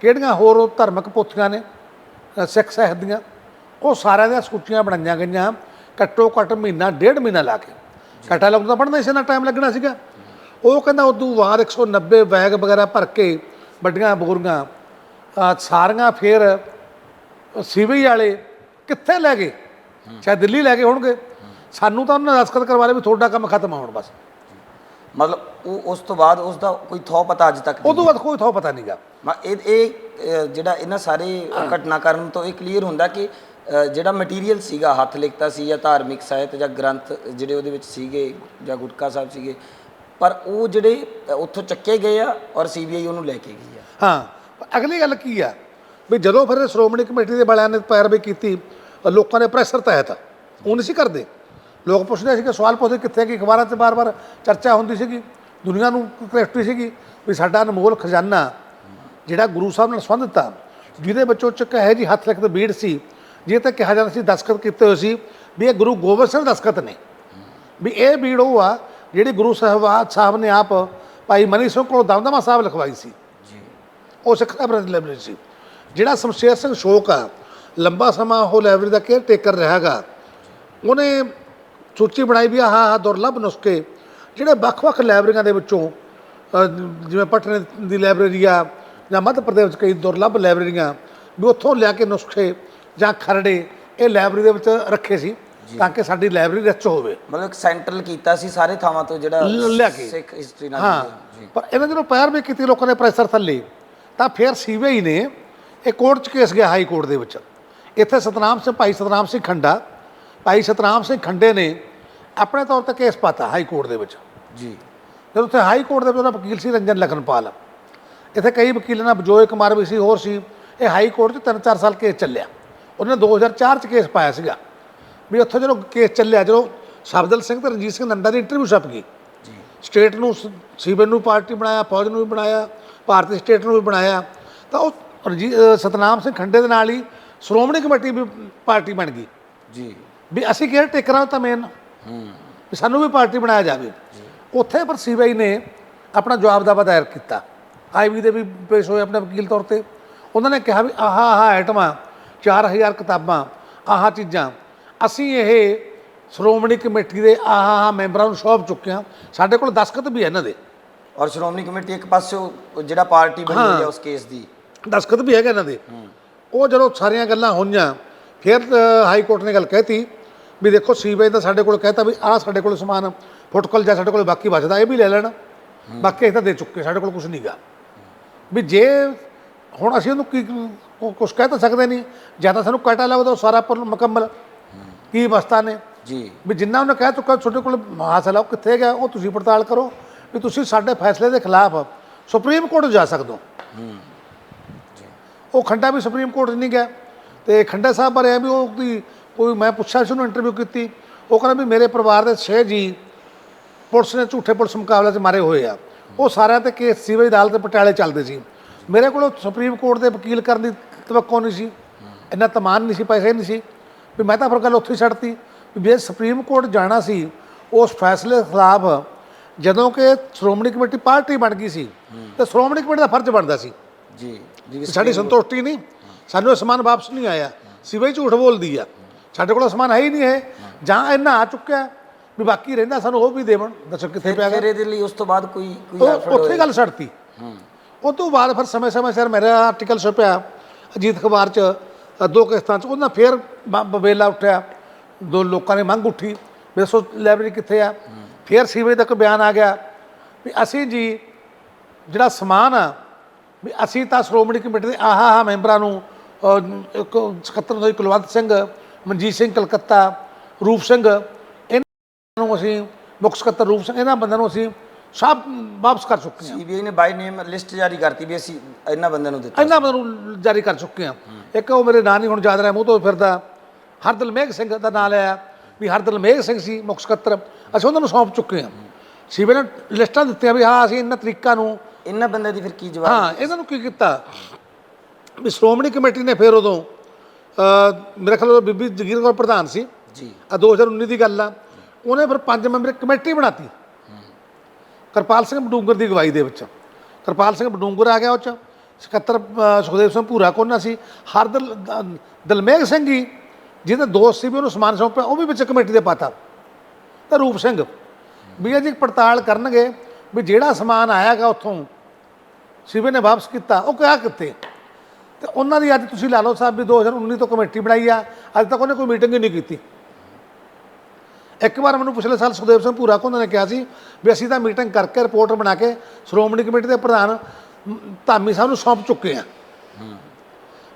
ਕਿਹੜੀਆਂ ਹੋਰ ਧਾਰਮਿਕ ਪੋਥੀਆਂ ਨੇ? ਸਿੱਖ ਸਾਹਿਤ ਦੀਆਂ? ਉਹ ਸਾਰਿਆਂ ਦੀਆਂ ਸੂਚੀਆਂ ਬਣਾਈਆਂ ਗਈਆਂ ਘੱਟੋ ਘੱਟ ਮਹੀਨਾ ਡੇਢ ਮਹੀਨਾ ਲਾ ਕੇ। ਕੈਟਾਲੌਗ ਤਾਂ ਪੜ੍ਹਨਾ ਇਸੇ ਨਾਲ ਟਾਈਮ ਲੱਗਣਾ ਸੀਗਾ। ਉਹ ਕਹਿੰਦਾ ਉਦੋਂ ਬਾਅਦ 190 ਬੈਗ ਵਗੈਰਾ ਭਰ ਕੇ ਵੱਡੀਆਂ ਬੋਰੀਆਂ ਸਾਰੀਆਂ ਫਿਰ ਸੀਬੀ ਵਾਲੇ ਕਿੱਥੇ ਲੈ ਗਏ? ਸ਼ਾਇਦ ਦਿੱਲੀ ਲੈ ਗਏ ਹੋਣਗੇ। ਸਾਨੂੰ ਤਾਂ ਉਹਨਾਂ ਨੇ ਦਸਤਖਤ ਕਰਵਾ ਲਏ ਵੀ ਤੁਹਾਡਾ ਕੰਮ ਖਤਮ ਹੁਣ ਬਸ। ਮਤਲਬ ਉਹ ਉਸ ਤੋਂ ਬਾਅਦ ਉਸ ਦਾ ਕੋਈ ਥੋ ਪਤਾ ਅੱਜ ਤੱਕ ਨਹੀਂ। ਉਦੋਂ ਬਾਅਦ ਕੋਈ ਥੋ ਪਤਾ ਨਹੀਂਗਾ। ਮੈਂ ਇਹ ਇਹ ਅ, ਜਿਹੜਾ ਇਹਨਾਂ ਸਾਰੇ ਘਟਨਾਕ੍ਰਮ ਤੋਂ ਇਹ ਕਲੀਅਰ ਹੁੰਦਾ ਕਿ ਅ, ਜਿਹੜਾ ਮਟੀਰੀਅਲ ਸੀਗਾ ਹੱਥ ਲਿਖਤਾ ਸੀ ਜਾਂ ਧਾਰਮਿਕ ਸਾਹਿਤ ਜਾਂ ਗ੍ਰੰਥ ਜਿਹੜੇ ਉਹਦੇ ਵਿੱਚ ਸੀਗੇ ਜਾਂ ਗੁਟਕਾ ਸਾਹਿਬ ਸੀਗੇ ਪਰ ਉਹ ਜਿਹੜੇ ਅ, ਉੱਥੋਂ ਚੱਕੇ ਗਏ ਆ ਔਰ ਸੀਬੀਆਈ ਉਹਨੂੰ ਲੈ ਕੇ ਗਈ ਆ। ਹਾਂ ਪਰ ਅਗਲੀ ਗੱਲ ਕੀ ਆ? ਵੀ ਜਦੋਂ ਫਿਰ ਸ਼੍ਰੋਮਣੀ ਕਮੇਟੀ ਦੇ ਵਾਲਿਆਂ ਨੇ ਪੈਰਵੀ ਕੀਤੀ ਅ, ਲੋਕਾਂ ਦੇ ਪ੍ਰੈਸ਼ਰ ਤਹਿਤ ਉਹ ਨਹੀਂ ਸੀ ਕਰਦੇ। ਲੋਕ ਪੁੱਛਦੇ ਸੀ ਕਿ ਸਵਾਲ ਪੁੱਛਦੇ ਕਿੱਥੇ ਕਿ ਅਖਬਾਰਾਂ 'ਚ ਬਾਰ-ਬਾਰ ਚਰਚਾ ਹੁੰਦੀ ਸੀਗੀ। ਦੁਨੀਆ ਨੂੰ ਕ੍ਰਿਸਟੀ ਸੀਗੀ ਵੀ ਸਾਡਾ ਅਨਮੋਲ ਖਜ਼ਾਨਾ ਜਿਹੜਾ ਗੁਰੂ ਸਾਹਿਬ ਨਾਲ ਸੰਬੰਧਿਤ ਆ ਜਿਹਦੇ ਵਿੱਚੋਂ ਚ ਕਹੇ ਜੀ ਹੱਥ ਲਿਖਤ ਬੀੜ ਸੀ ਜੇ ਤਾਂ ਕਿਹਾ ਜਾਂਦਾ ਸੀ ਦਸਖਤ ਕੀਤੇ ਹੋਏ ਸੀ ਵੀ ਇਹ ਗੁਰੂ ਗੋਬਿੰਦ ਸਿੰਘ ਦਸਖਤ ਨੇ। ਵੀ ਇਹ ਬੀੜ ਉਹ ਆ ਜਿਹੜੀ ਗੁਰੂ ਸਾਹਿਬਾ ਸਾਹਿਬ ਨੇ ਆਪ ਭਾਈ ਮਨੀ ਸਿੰਘ ਕੋਲ ਦਮਦਮਾ ਸਾਹਿਬ ਲਿਖਵਾਈ ਸੀ। ਜੀ। ਉਹ ਸਿੱਖ ਲਾਇਬ੍ਰੇਰੀ ਲਾਇਬ੍ਰੇਰੀ ਸੀ। ਜਿਹੜਾ ਸ਼ਮਸ਼ੇਰ ਸਿੰਘ ਸ਼ੋਕ ਆ ਲੰਬਾ ਸਮਾਂ ਉਹ ਲਾਇਬ੍ਰੇਰੀ ਦਾ ਕੇਅਰ ਟੇਕਰ ਰਿਹਾਗਾ ਉਹਨੇ ਸੂਚੀ ਬਣਾਈ ਵੀ ਆਹ ਆਹ ਦੁਰਲੱਭ ਨੁਸਖੇ। ਜਿਹੜੇ ਵੱਖ-ਵੱਖ ਲਾਇਬ੍ਰੇਰੀਆਂ ਦੇ ਵਿੱਚੋਂ ਅ, ਜਿਵੇਂ ਪਟਨੇ ਦੀ ਲਾਇਬ੍ਰੇਰੀ ਆ ਜਾਂ ਮੱਧ ਪ੍ਰਦੇਸ਼ ਵਿੱਚ ਕਈ ਦੁਰਲੱਭ ਲਾਇਬ੍ਰੇਰੀਆਂ ਵੀ ਉੱਥੋਂ ਲਿਆ ਕੇ ਨੁਸਖੇ ਜਾਂ ਖਰੜੇ ਇਹ ਲਾਇਬ੍ਰੇਰੀ ਦੇ ਵਿੱਚ ਰੱਖੇ ਸੀ ਤਾਂ ਕਿ ਸਾਡੀ ਲਾਇਬ੍ਰੇਰੀ ਰਿਚ ਹੋਵੇ। ਮਤਲਬ ਇੱਕ ਸੈਂਟਰਲ ਕੀਤਾ ਸੀ ਸਾਰੇ ਥਾਵਾਂ ਤੋਂ ਜਿਹੜਾ ਲ- ਲਿਆ ਕੇ। ਸਿੱਖ ਹਿਸਟਰੀ ਨਾਲ ਹਾਂ ਜੀ। ਪਰ ਇਹਨਾਂ ਜਦੋਂ ਪੈਰ ਵੀ ਕੀਤੀ ਲੋਕਾਂ ਨੇ ਪ੍ਰੈਸ਼ਰ ਥੱਲੇ ਤਾਂ ਫਿਰ ਸੀਬੀਆਈ ਨੇ ਇਹ ਕੋਰਟ 'ਚ ਕੇਸ ਗਿਆ ਹਾਈ ਕੋਰਟ ਦੇ ਵਿੱਚ। ਇੱਥੇ ਸਤਨਾਮ ਸਿੰਘ ਭਾਈ ਸਤਨਾਮ ਸਿੰਘ ਖੰਡਾ ਭਾਈ ਸਤਨਾਮ ਸਿੰਘ ਖੰਡੇ ਨੇ ਆਪਣੇ ਤੌਰ ਤੇ ਕੇਸ ਪਾਤਾ ਹਾਈ ਕੋਰਟ ਦੇ ਵਿੱਚ। ਜੀ। ਜਦੋਂ ਉੱਥੇ ਹਾਈ ਕੋਰਟ ਦੇ ਵਿੱਚ ਉਹਦਾ ਵਕੀਲ ਸੀ ਰੰਜਨ ਲਖਨਪਾਲ। ਇੱਥੇ ਕਈ ਵਕੀਲਾਂ ਨਾਲ ਬਜੋਏ ਕੁਮਾਰ ਵੀ ਸੀ ਹੋਰ ਸੀ। ਇਹ ਹਾਈ ਕੋਰਟ 'ਚ ਤਿੰਨ ਚਾਰ ਸਾਲ ਕੇਸ ਚੱਲਿਆ। ਉਹਨੇ 2004 'ਚ ਕੇਸ ਪਾਇਆ ਸੀਗਾ। ਵੀ ਉੱਥੇ ਜਦੋਂ ਕੇਸ ਚੱਲਿਆ ਜਦੋਂ ਸ਼ਬਦਲ ਸਿੰਘ ਤੇ ਰਣਜੀਤ ਸਿੰਘ ਨੰਦਾ ਦੀ ਇੰਟਰਵਿਊ ਛਪ ਗਈ। ਜੀ। ਸਟੇਟ ਨੂੰ ਸੀਬਨ ਨੂੰ ਪਾਰਟੀ ਬਣਾਇਆ ਫੌਜ ਨੂੰ ਵੀ ਬਣਾਇਆ ਭਾਰਤੀ ਸਟੇਟ ਨੂੰ ਵੀ ਬਣਾਇਆ। ਤਾਂ ਉਹ ਸਤਨਾਮ ਸਿੰਘ ਖੰਡੇ ਦੇ ਨਾਲ ਹੀ ਸ਼੍ਰੋਮਣੀ ਕਮੇਟੀ ਵੀ ਪਾਰਟੀ ਬਣ ਗਈ। ਜੀ। ਵੀ ਅਸੀਂ ਕੇਅਰ ਟੇਕਰਾਂ ਤਾਂ ਮੇਨ ਵੀ ਸਾਨੂੰ ਵੀ ਪਾਰਟੀ ਬਣਾਇਆ ਜਾਵੇ। ਉੱਥੇ ਪਰ ਸੀਬੀਆਈ ਨੇ ਆਪਣਾ ਜਵਾਬ ਦਾਵਾ ਦਾਇਰ ਕੀਤਾ। ਆਈਵੀ ਦੇ ਵੀ ਪੇਸ਼ ਹੋਏ ਆਪਣੇ ਵਕੀਲ ਤੌਰ ਤੇ। ਉਹਨਾਂ ਨੇ ਕਿਹਾ ਵੀ ਆਹ ਆਹ ਆਈਟਮਾਂ 4000 ਕਿਤਾਬਾਂ ਆਹ ਚੀਜ਼ਾਂ ਅਸੀਂ ਇਹ ਸ਼੍ਰੋਮਣੀ ਕਮੇਟੀ ਦੇ ਆਹ ਆਹ ਮੈਂਬਰਾਂ ਨੂੰ ਸੌਂਪ ਚੁੱਕੇ ਹਾਂ। ਸਾਡੇ ਕੋਲ ਦਸਖਤ ਵੀ ਹੈ ਇਹਨਾਂ ਦੇ। ਔਰ ਸ਼੍ਰੋਮਣੀ ਕਮੇਟੀ ਇੱਕ ਪਾਸੇ ਜਿਹੜਾ ਪਾਰਟੀ ਬਣੀ ਹੋਈ ਹੈ ਉਸ ਕੇਸ ਦੀ। ਦਸਖਤ ਵੀ ਹੈਗੇ ਇਹਨਾਂ ਦੇ। ਉਹ ਜਦੋਂ ਸਾਰੀਆਂ ਗੱਲਾਂ ਹੋਈਆਂ ਫਿਰ ਹਾਈ ਕੋਰਟ ਨੇ ਗੱਲ ਕਹਿਤੀ ਵੀ ਦੇਖੋ ਸੀਬੀਆਈ ਦਾ ਸਾਡੇ ਕੋਲ ਕਹਿਤਾ ਵੀ ਆਹ ਸਾਡੇ ਕੋਲ ਸਮਾਨ ਫੁੱਟਕਲ ਜਾਂ ਸਾਡੇ ਕੋਲ ਬਾਕੀ ਬਚਦਾ ਇਹ ਵੀ ਲੈ ਲੈਣ। ਬਾਕੀ ਅਸੀਂ ਤਾਂ ਦੇ ਚੁੱਕੇ ਸਾਡੇ ਕੋਲ ਕੁਝ ਨਹੀਂਗਾ ਵੀ ਜੇ ਹੁਣ ਅਸੀਂ ਉਹਨੂੰ ਕੀ ਕੁਝ ਕਹਿ ਤਾਂ ਸਕਦੇ ਨਹੀਂ ਜਾਂ ਤਾਂ ਸਾਨੂੰ ਕੈਟਾਲੌਗ ਦਾ ਸਾਰਾ ਪਰ ਮੁਕੰਮਲ। ਕੀ ਅਵਸਥਾ ਨੇ? ਜੀ। ਵੀ ਜਿੰਨਾ ਉਹਨੇ ਕਹਿ ਚੁੱਕਾ ਤੁਹਾਡੇ ਕੋਲ ਹਾਸਲ ਆ ਉਹ ਕਿੱਥੇ ਗਿਆ ਉਹ ਤੁਸੀਂ ਪੜਤਾਲ ਕਰੋ। ਵੀ ਤੁਸੀਂ ਸਾਡੇ ਫੈਸਲੇ ਦੇ ਖਿਲਾਫ ਸੁਪਰੀਮ ਕੋਰਟ ਜਾ ਸਕਦੇ ਹੋ। ਉਹ ਖੰਡਾ ਵੀ ਸੁਪਰੀਮ ਕੋਰਟ ਨਹੀਂ ਗਿਆ। ਤੇ ਖੰਡਾ ਸਾਹਿਬ ਬਾਰੇ ਇਹ ਵੀ ਉਹ ਦੀ ਕੋਈ ਮੈਂ ਪੁੱਛਿਆ ਸੀ ਉਹਨੂੰ ਇੰਟਰਵਿਊ ਕੀਤੀ ਉਹ ਕਹਿੰਦਾ ਵੀ ਮੇਰੇ ਪਰਿਵਾਰ ਦੇ 6 ਜੀ ਪੁਲਿਸ ਨੇ ਝੂਠੇ ਪੁਲਿਸ ਮੁਕਾਬਲੇ 'ਚ ਮਾਰੇ ਹੋਏ ਆ। ਉਹ ਸਾਰਿਆਂ ਤੇ ਕੇਸ ਸੀਵਰੇਜ ਅਦਾਲਤ ਪਟਿਆਲੇ ਚੱਲਦੇ ਸੀ। ਮੇਰੇ ਕੋਲ ਸੁਪਰੀਮ ਕੋਰਟ ਦੇ ਵਕੀਲ ਕਰਨ ਦੀ ਤਵੱਕੋ ਨਹੀਂ ਸੀ ਇੰਨਾ ਤਮਾਨ ਨਹੀਂ ਸੀ ਪੈਸੇ ਨਹੀਂ ਸੀ। ਵੀ ਮੈਂ ਤਾਂ ਫਿਰ ਗੱਲ ਉੱਥੇ ਛੱਡਤੀ। ਵੀ ਜੇ ਸੁਪਰੀਮ ਕੋਰਟ ਜਾਣਾ ਸੀ ਉਸ ਫੈਸਲੇ ਖਿਲਾਫ ਜਦੋਂ ਕਿ ਸ਼੍ਰੋਮਣੀ ਕਮੇਟੀ ਪਾਰਟੀ ਬਣ ਗਈ ਸੀ ਤੇ ਸ਼੍ਰੋਮਣੀ ਕਮੇਟੀ ਦਾ ਫਰਜ਼ ਬਣਦਾ ਸੀ। ਜੀ ਸਾਡੀ ਸੰਤੁਸ਼ਟੀ ਨਹੀਂ। ਸਾਨੂੰ ਇਹ ਸਮਾਨ ਵਾਪਸ ਨਹੀਂ ਆਇਆ। ਸਿਵਾਈ ਝੂਠ ਬੋਲਦੀ ਆ। ਸਾਡੇ ਕੋਲ ਸਮਾਨ ਹੈ ਹੀ ਨਹੀਂ ਹੈ ਜਾਂ ਇੰਨਾ ਆ ਚੁੱਕਿਆ ਵੀ ਬਾਕੀ ਰਹਿੰਦਾ ਸਾਨੂੰ ਉਹ ਵੀ ਦੇਵਣ। ਦੱਸੋ ਕਿੱਥੇ ਪਿਆ ਫਿਰ ਇਹਦੇ ਲਈ ਉਸ ਤੋਂ ਬਾਅਦ ਕੋਈ ਕੋਈ ਉਹ effort ਉੱਥੇ? ਗੱਲ ਛੱਡਤੀ। ਹੂੰ। ਉਹ ਤੋਂ ਬਾਅਦ ਫਿਰ ਸਮੇਂ ਸਮੇਂ ਸਿਰ ਮੇਰਾ ਆਰਟੀਕਲ ਛਪਿਆ। ਅਜੀਤ ਅਖਬਾਰ 'ਚ ਅ, ਦੋ ਕਿਸ਼ਤਾਂ 'ਚ ਉਹਨਾਂ ਫਿਰ ਬ- ਬਬੇਲਾ ਉੱਠਿਆ। ਦੋ ਲੋਕਾਂ ਨੇ ਮੰਗ ਉੱਠੀ ਵੀ ਦੱਸੋ ਲਾਇਬ੍ਰੇਰੀ ਕਿੱਥੇ ਆ? ਫਿਰ ਸੀਵੇ ਤੱਕ ਬਿਆਨ ਆ ਗਿਆ ਵੀ ਅਸੀਂ ਜੀ ਜਿਹੜਾ ਸਮਾਨ ਆ ਵੀ ਅਸੀਂ ਤਾਂ ਸ਼੍ਰੋਮਣੀ ਕਮੇਟੀ ਦੇ ਆਹ ਆਹ ਮੈਂਬਰਾਂ ਨੂੰ ਅ, ਇੱਕ ਸਕੱਤਰ ਹੋਈ ਕੁਲਵੰਤ ਸਿੰਘ ਮਨਜੀਤ ਸਿੰਘ ਕਲਕੱਤਾ ਰੂਪ ਸਿੰਘ ਇਹਨਾਂ ਨੂੰ ਅਸੀਂ ਮੁੱਖ ਸਕੱਤਰ ਰੂਪ ਸਿੰਘ ਇਹਨਾਂ ਬੰਦਿਆਂ ਨੂੰ ਅਸੀਂ ਸਭ ਵਾਪਸ ਕਰ ਚੁੱਕੇ ਹਾਂ। ਸੀਬੀਆਈ ਨੇ ਬਾਈ ਨੇਮ ਲਿਸਟ ਜਾਰੀ ਕਰਤੀ ਵੀ ਅਸੀਂ ਇਹਨਾਂ ਬੰਦਿਆਂ ਨੂੰ ਦਿੱਤਾ। ਇਹਨਾਂ ਬੰਦਿਆਂ ਨੂੰ ਜਾਰੀ ਕਰ ਚੁੱਕੇ ਹਾਂ। ਇੱਕ ਉਹ ਮੇਰੇ ਨਾਂ ਨਹੀਂ ਹੁਣ ਯਾਦ ਰਿਹਾ ਮੂੰਹ ਤੋਂ ਫਿਰਦਾ ਹਰਦਲ ਮੇਘ ਸਿੰਘ ਦਾ ਨਾਂ ਲਿਆ ਵੀ ਹਰਦਲ ਮੇਘ ਸਿੰਘ ਸੀ ਮੁੱਖ ਸਕੱਤਰ। ਅਸੀਂ ਉਹਨਾਂ ਨੂੰ ਸੌਂਪ ਚੁੱਕੇ ਹਾਂ। ਸੀਬੀ ਨੇ ਲਿਸਟਾਂ ਦਿੱਤੀਆਂ ਵੀ ਹਾਂ ਅਸੀਂ ਇਹਨਾਂ ਤਰੀਕਾਂ ਨੂੰ ਇਹਨਾਂ ਬੰਦਿਆਂ ਦੀ ਫਿਰ ਕੀ ਜਵਾਬ? ਹਾਂ ਇਹਨਾਂ ਨੂੰ ਕੀ ਕੀਤਾ? ਵੀ ਸ਼੍ਰੋਮਣੀ ਕਮੇਟੀ ਨੇ ਫਿਰ ਉਦੋਂ ਮੇਰੇ ਖਿਆਲ ਉਹ ਬੀਬੀ ਜਗੀਰ ਕੌਰ ਪ੍ਰਧਾਨ ਸੀ। ਜੀ। ਆ 2019 ਦੀ ਗੱਲ ਆ। ਉਹਨੇ ਫਿਰ ਪੰਜ ਮੈਂਬਰੀ ਕਮੇਟੀ ਬਣਾਤੀ। ਕਿਰਪਾਲ ਸਿੰਘ ਬਡੂੰਗਰ ਦੀ ਅਗਵਾਈ ਦੇ ਵਿੱਚ। ਕਿਰਪਾਲ ਸਿੰਘ ਬਡੂੰਗਰ ਆ ਗਿਆ ਉਹ ਚ। ਸਕੱਤਰ ਸੁਖਦੇਵ ਸਿੰਘ ਭੂਰਾ ਕੋਨਾ ਸੀ। ਹਰਦਲ ਦ- ਦਲਮੇਘ ਸਿੰਘ ਜੀ ਜਿਹਦੇ ਦੋਸਤ ਸੀ ਵੀ ਉਹਨੂੰ ਸਮਾਨ ਸੌਂਪਿਆ ਉਹ ਵੀ ਵਿੱਚ ਕਮੇਟੀ ਦੇ ਪਾਤਾ। ਤੇ ਰੂਪ ਸਿੰਘ ਵੀ ਇਹ ਜੀ ਪੜਤਾਲ ਕਰਨਗੇ ਵੀ ਜਿਹੜਾ ਸਮਾਨ ਆਇਆਗਾ ਉੱਥੋਂ ਸਿਵੇ ਨੇ ਵਾਪਸ ਕੀਤਾ ਉਹ ਕਿਹਾ ਕਿੱਥੇ ਤੇ ਉਹਨਾਂ ਦੀ ਅੱਜ ਤੁਸੀਂ ਲਾ ਲਓ ਸਾਹਿਬ ਵੀ 2019 ਤੋਂ ਕਮੇਟੀ ਬਣਾਈ ਆ, ਅੱਜ ਤੱਕ ਉਹਨੇ ਕੋਈ ਮੀਟਿੰਗ ਹੀ ਨਹੀਂ ਕੀਤੀ। ਇੱਕ ਵਾਰ ਮੈਨੂੰ ਪਿਛਲੇ ਸਾਲ ਸੁਖਦੇਵ ਸਿੰਘ ਭੂਰਾ ਕੋਲ ਨੇ ਕਿਹਾ ਸੀ ਵੀ ਅਸੀਂ ਤਾਂ ਮੀਟਿੰਗ ਕਰਕੇ ਰਿਪੋਰਟ ਬਣਾ ਕੇ ਸ਼੍ਰੋਮਣੀ ਕਮੇਟੀ ਦੇ ਪ੍ਰਧਾਨ ਧਾਮੀ ਸਾਹਿਬ ਨੂੰ ਸੌਂਪ ਚੁੱਕੇ ਆ।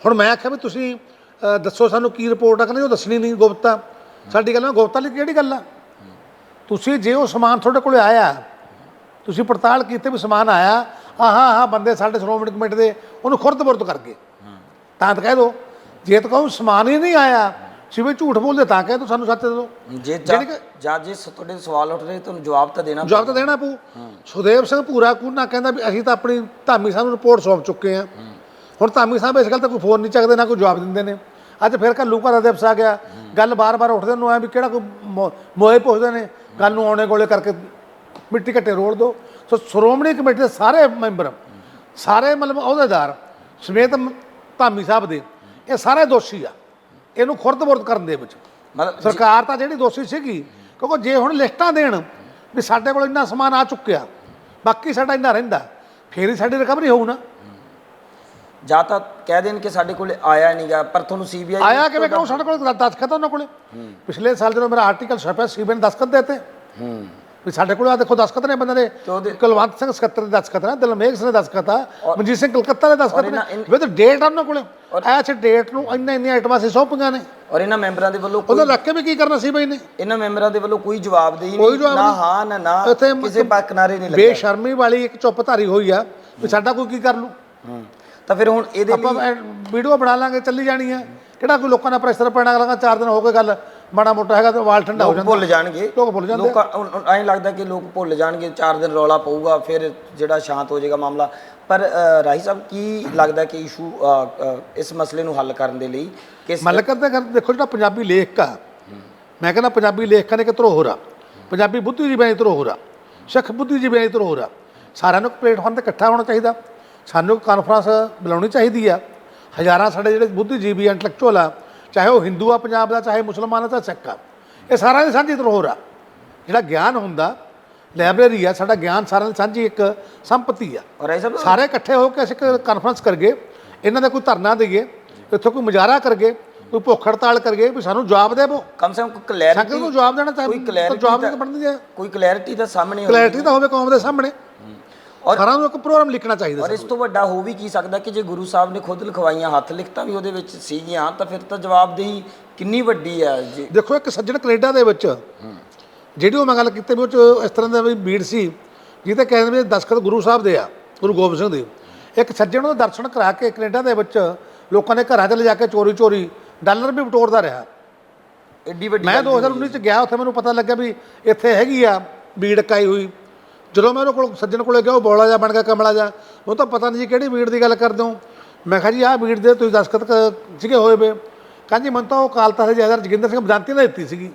ਹੁਣ ਮੈਂ ਆਖਿਆ ਵੀ ਤੁਸੀਂ ਦੱਸੋ ਸਾਨੂੰ ਕੀ ਰਿਪੋਰਟ ਆ, ਕਹਿੰਦੇ ਉਹ ਦੱਸਣੀ ਨਹੀਂ ਗੁਪਤਾ। ਸਾਡੀ ਗੱਲ ਗੁਪਤਾ ਲਈ ਕਿਹੜੀ ਗੱਲ ਆ? ਤੁਸੀਂ ਜੇ ਉਹ ਸਮਾਨ ਤੁਹਾਡੇ ਕੋਲੇ ਆਇਆ, ਤੁਸੀਂ ਪੜਤਾਲ ਕੀਤੀ ਵੀ ਸਮਾਨ ਆਇਆ, ਆਹ ਆਹ ਬੰਦੇ ਸਾਡੇ ਸ਼੍ਰੋਮਣੀ ਕਮੇਟੀ ਦੇ, ਉਹਨੂੰ ਖੁਰਦ-ਬੁਰਦ ਕਰ ਗਏ। ਤਾਂ ਤਾਂ ਕਹਿ ਦੋ। ਜੇ ਤਾਂ ਕਹੋ ਸਮਾਨ ਹੀ ਨਹੀਂ ਆਇਆ ਸਿਵੇ ਝੂਠ ਬੋਲਦੇ ਤਾਂ ਕਹਿ ਦੋ ਸਾਨੂੰ ਸੱਚ ਦੇ ਦਿਓ ਜੇ ਜਾਂ ਜਾਂ ਜੇ ਸ- ਤੁਹਾਡੇ ਸਵਾਲ ਉੱਠ ਰਹੇ ਤੁਹਾਨੂੰ ਜਵਾਬ ਤਾਂ ਦੇਣਾ ਜਵਾਬ ਤਾਂ ਦੇਣਾ ਪਊ। ਸੁਦੇਵ ਸਿੰਘ ਪੂਰਾ ਕੂਨਾ ਕਹਿੰਦਾ ਵੀ ਅਸੀਂ ਤਾਂ ਆਪਣੀ ਧਾਮੀ ਸਾਹਿਬ ਨੂੰ ਰਿਪੋਰਟ ਸੌਂਪ ਚੁੱਕੇ ਹਾਂ। ਹੁਣ ਧਾਮੀ ਸਾਹਿਬ ਇਸ ਗੱਲ ਤੇ ਕੋਈ ਫੋਨ ਨਹੀਂ ਚੱਕਦੇ ਨਾ ਕੋਈ ਜਵਾਬ ਦਿੰਦੇ ਨੇ। ਅੱਜ ਫਿਰ ਕੱਲੂ ਘਰ ਦਾ ਦਿਵਸ ਆ ਗਿਆ। ਗੱਲ ਬਾਰ-ਬਾਰ ਉੱਠਦੇ ਨੂੰ ਐ ਵੀ ਕਿਹੜਾ ਕੋਈ ਮੋ- ਮੋਏ ਪੁੱਛਦੇ ਨੇ। ਗੱਲ ਨੂੰ ਆਉਣੇ ਕੋਲੇ ਕਰਕੇ ਮਿੱਟੀ ਘੱਟੇ ਰੋੜ ਦੋ। ਸੋ ਸ਼੍ਰੋਮਣੀ ਕਮੇਟੀ ਦੇ ਸਾਰੇ ਮੈਂਬਰ ਸਾਰੇ ਮਤਲਬ ਅਹੁਦੇਦਾਰ ਸਮੇਤ ਮ- ਧਾਮੀ ਸਾਹਿਬ ਦੇ। ਇਹ ਸਾਰੇ ਦੋਸ਼ੀ ਆ। ਇਹਨੂੰ ਖੁਰਦ-ਬੁਰਦ ਕਰਨ ਦੇ ਵਿੱਚ। ਮਤਲਬ ਸਰਕਾਰ ਤਾਂ ਜਿਹੜੀ ਦੋਸ਼ੀ ਸੀਗੀ ਕਿਉਂਕਿ ਜੇ ਹੁਣ ਲਿਸਟਾਂ ਦੇਣ ਵੀ ਸਾਡੇ ਕੋਲ ਇੰਨਾ ਸਮਾਨ ਆ ਚੁੱਕਿਆ ਬਾਕੀ ਸਾਡਾ ਇੰਨਾ ਰਹਿੰਦਾ ਫੇਰ ਹੀ ਸਾਡੀ ਰਿਕਵਰੀ ਹੋਊ ਨਾ। ਜਾਂ ਤਾਂ ਕਹਿ ਦੇਣ ਕਿ ਸਾਡੇ ਕੋਲੇ ਆਇਆ ਨਹੀਂਗਾ ਪਰ ਤੁਹਾਨੂੰ ਸੀਬੀਆਈ ਆਇਆ ਕਿਵੇਂ ਕਹੋ? ਸਾਡੇ ਕੋਲ ਦਸਖਤ ਆ ਉਹਨਾਂ ਕੋਲੇ। ਪਿਛਲੇ ਸਾਲ ਜਦੋਂ ਮੇਰਾ ਆਰਟੀਕਲ ਛਪਿਆ ਸੀਬੀ ਨੇ ਦਸਖਤ ਦਿੱਤੇ। ਹੂੰ। ਵੀ ਸਾਡੇ ਕੋਲ ਆ ਦੇਖੋ ਦਸਖਤ ਨੇ ਬੰਦੇ ਦੇ। ਕੁਲਵੰਤ ਸਿੰਘ ਸਕੱਤਰ ਦੇ ਦਸਖਤ ਨੇ ਦਲਮੇਘ ਸਿੰਘ ਦੇ ਦਸਖਤ ਆ ਮਨਜੀਤ ਸਿੰਘ ਕਲਕੱਤਾ ਦੇ ਦਸਖਤ ਨੇ। ਵਿਦ ਡੇਟ ਆ ਉਹਨਾਂ ਕੋਲੇ। ਐਚ ਡੇਟ ਨੂੰ ਇੰਨਾ ਇੰਨੀਆਂ ਆਈਟਮਾਂ ਸੀ ਸੌਂਪੀਆਂ ਨੇ। ਔਰ ਇਹਨਾਂ ਮੈਂਬਰਾਂ ਦੇ ਵੱਲੋਂ ਕੋਈ ਉਹਦਾ ਰੱਖ ਕੇ ਵੀ ਕੀ ਕਰਨਾ ਸੀ ਬਈ ਨੇ? ਇਹਨਾਂ ਮੈਂਬਰਾਂ ਦੇ ਵੱਲੋਂ ਕੋਈ ਜਵਾਬ ਦੇਈ ਨਹੀਂ ਨਾ। ਹਾਂ ਨਾ ਨਾ ਕਿਸੇ ਪਾ ਕਿਨਾਰੇ ਨਹੀਂ ਲੱਗਿਆ। ਬੇਸ਼ਰਮੀ ਵਾਲੀ ਇੱਕ ਚੁੱਪ ਧਾਰੀ ਹੋਈ ਆ ਵੀ ਸਾਡਾ ਕੋਈ ਕੀ ਕਰ ਲੂ। ਤਾਂ ਫਿਰ ਹੁਣ ਇਹਦੇ ਲਈ ਆਪਾਂ ਵੀਡੀਓ ਬਣਾ ਲਾਂਗੇ ਚੱਲੀ ਜਾਣੀ ਹੈ ਕਿਹੜਾ ਕੋਈ ਲੋਕਾਂ ਦਾ ਪ੍ਰੈਸ਼ਰ ਪੈਣਾ ਲਗਾ ਚਾਰ ਦਿਨ ਹੋ ਗਏ ਗੱਲ। ਮਾੜਾ ਮੋਟਾ ਹੈਗਾ ਤਾਂ ਵਾਲ ਠੰਡਾ ਹੋ ਲੋਕ ਜਾਂਦਾ। ਭੁੱਲ ਜਾਣਗੇ। ਲੋਕ ਭੁੱਲ ਜਾਂਦੇ। ਲੋਕਾਂ ਐਂ ਲੱਗਦਾ ਕਿ ਲੋਕ ਭੁੱਲ ਜਾਣਗੇ ਚਾਰ ਦਿਨ ਰੌਲਾ ਪਊਗਾ ਫਿਰ ਜਿਹੜਾ ਸ਼ਾਂਤ ਹੋ ਜਾਏਗਾ ਮਾਮਲਾ। ਪਰ ਅ, ਰਾਈ ਸਾਹਿਬ ਕੀ ਲੱਗਦਾ ਕਿ ਇਸ਼ੂ ਇਸ ਮਸਲੇ ਨੂੰ ਹੱਲ ਕਰਨ ਦੇ ਲਈ ਕਿਸ ਮਲਕਤ ਦੇ ਘਰ ਦੇਖੋ ਜਿਹੜਾ ਪੰਜਾਬੀ ਲੇਖਕ ਆ ਮੈਂ ਕਹਿੰਦਾ ਪੰਜਾਬੀ ਲੇਖਕਾਂ ਨੇ ਕਿ ਧਰੋਹਰ ਆ ਪੰਜਾਬੀ ਬੁੱਧੀਜੀਵੀਆਂ ਦੀ ਧਰੋਹਰ ਆ ਸਿੱਖ ਬੁੱਧੀਜੀਵੀਆਂ ਦੀ ਧਰੋਹਰ ਆ ਸਾਰਿਆਂ ਨੂੰ ਪਲੇਟਫਾਰਮ ਤੇ ਇਕੱਠਾ ਹੋਣਾ ਚਾਹੀਦਾ। ਸਾਨੂੰ ਕਾਨਫਰੰਸ ਬੁਲਾਉਣੀ ਚਾਹੀਦੀ ਆ। ਹਜ਼ਾਰਾਂ ਸਾਡੇ ਜਿਹੜੇ ਬੁੱਧੀਜੀਵੀ ਇੰਟੈਲੈਕਚੁਅਲ ਆ ਚਾਹੇ ਉਹ ਹਿੰਦੂ ਆ ਪੰਜਾਬ ਦਾ ਚਾਹੇ ਮੁਸਲਮਾਨ ਆ ਚਾਹੇ ਸਿੱਖ ਆ ਇਹ ਸਾਰਿਆਂ ਦੀ ਸਾਂਝੀ ਧਰੋਹਰ ਆ। ਜਿਹੜਾ ਗਿਆਨ ਹੁੰਦਾ ਲਾਇਬ੍ਰੇਰੀ ਆ ਸਾਡਾ ਗਿਆਨ ਸਾਰਿਆਂ ਦੀ ਸਾਂਝੀ ਇੱਕ ਸੰਪਤੀ ਆ। ਔਰ ਰਾਈ ਸਾਹਿਬ ਸਾਰੇ ਇਕੱਠੇ ਹੋ ਕੇ ਅਸੀਂ ਇੱਕ ਕਾਨਫਰੰਸ ਕਰਗੇ ਇਹਨਾਂ ਦਾ ਕੋਈ ਧਰਨਾ ਦੇਈਏ ਇੱਥੋਂ ਕੋਈ ਮੁਜ਼ਾਹਰਾ ਕਰਗੇ ਕੋਈ ਭੁੱਖ ਹੜਤਾਲ ਕਰਗੇ ਵੀ ਸਾਨੂੰ ਜਵਾਬ ਦੇਵੋ ਕਮ ਸੇ ਕਮ ਕੋਈ ਸੰਗਤ ਕਲੈਰਿਟੀ ਨੂੰ ਜਵਾਬ ਦੇਣਾ ਕੋਈ ਚਾਹੀਦਾ clarity ਜਵਾਬ ਤਾਂ- ਨਹੀਂ ਬਣਦੀ ਕੋਈ ਕਲੈਰਿਟੀ ਤਾਂ ਸਾਹਮਣੇ ਹੋਵੇ ਕਲੈਰਿਟੀ ਤਾਂ ਹੋਵੇ ਕੌਮ ਦੇ ਸਾਹਮਣੇ। ਔਰ- ਸਾਰਿਆਂ ਨੂੰ ਇੱਕ ਪ੍ਰੋਗਰਾਮ ਲਿਖਣਾ ਚਾਹੀਦਾ ਔਰ ਇਸ ਤੋਂ ਵੱਡਾ ਹੋ ਵੀ ਕੀ ਸਕਦਾ ਕਿ ਜੇ ਗੁਰੂ ਸਾਹਿਬ ਨੇ ਖੁਦ ਲਿਖਵਾਈਆਂ ਹੱਥ ਲਿਖਤਾਂ ਵੀ ਉਹਦੇ ਵਿੱਚ ਸੀਗੀਆਂ ਤਾਂ ਫਿਰ ਤਾਂ ਜਵਾਬਦੇਹੀ ਕਿੰਨੀ ਵੱਡੀ ਹੈ ਜੀ। ਦੇਖੋ ਇੱਕ ਸੱਜਣ ਕੈਨੇਡਾ ਦੇ ਵਿੱਚ ਜਿਹੜੀ ਉਹ ਮੈਂ ਗੱਲ ਕੀਤੀ ਵੀ ਉਹ 'ਚ ਇਸ ਤਰ੍ਹਾਂ ਦਾ ਵੀ ਬੀੜ ਸੀ ਜਿਹਦੇ ਕਹਿੰਦੇ ਵੀ ਦਸਖਤ ਗੁਰੂ ਸਾਹਿਬ ਦੇ ਆ ਗੁਰੂ ਗੋਬਿੰਦ ਸਿੰਘ ਦੇ। ਇੱਕ ਸੱਜਣ ਉਹਦੇ ਦਰਸ਼ਨ ਕਰਾ ਕੇ ਕੈਨੇਡਾ ਦੇ ਵਿੱਚ ਲੋਕਾਂ ਦੇ ਘਰਾਂ 'ਚ ਲਿਜਾ ਕੇ ਚੋਰੀ ਚੋਰੀ ਡਾਲਰ ਵੀ ਬਟੋਰਦਾ ਰਿਹਾ। ਐਡੀ ਵੱਡੀ ਮੈਂ 2019 ਚ ਗਿਆ ਉੱਥੇ ਮੈਨੂੰ ਪਤਾ ਲੱਗਾ ਵੀ ਇੱਥੇ ਹੈਗੀ ਆ ਬੀੜ ਕਾਈ ਹੋਈ। ਜਦੋਂ ਮੈਂ ਉਹਦੇ ਕੋਲ ਸੱਜਣ ਕੋਲੇ ਗਿਆ ਉਹ ਬੋਲਾ ਜਾ ਬਣ ਗਿਆ ਕਮਲਾ ਜਾ ਉਹ ਤਾਂ ਪਤਾ ਨਹੀਂ ਜੀ ਕਿਹੜੀ ਬੀੜ ਦੀ ਗੱਲ ਕਰਦੇ ਹੋ। ਮੈਂ ਕਿਹਾ ਜੀ ਆਹ ਬੀੜ ਦੇ ਤੁਸੀਂ ਦਸਖਤ ਸੀਗੇ ਹੋਏ ਵੇ। ਕਹਿੰਦੀ ਮੈਨੂੰ ਤਾਂ ਉਹ ਕਾਲਤਾ ਦੇ ਜੈਦਰ ਜਗਿੰਦਰ ਸਿੰਘ ਬਦਾਂਤੀ ਨੇ ਦਿੱਤੀ ਸੀਗੀ।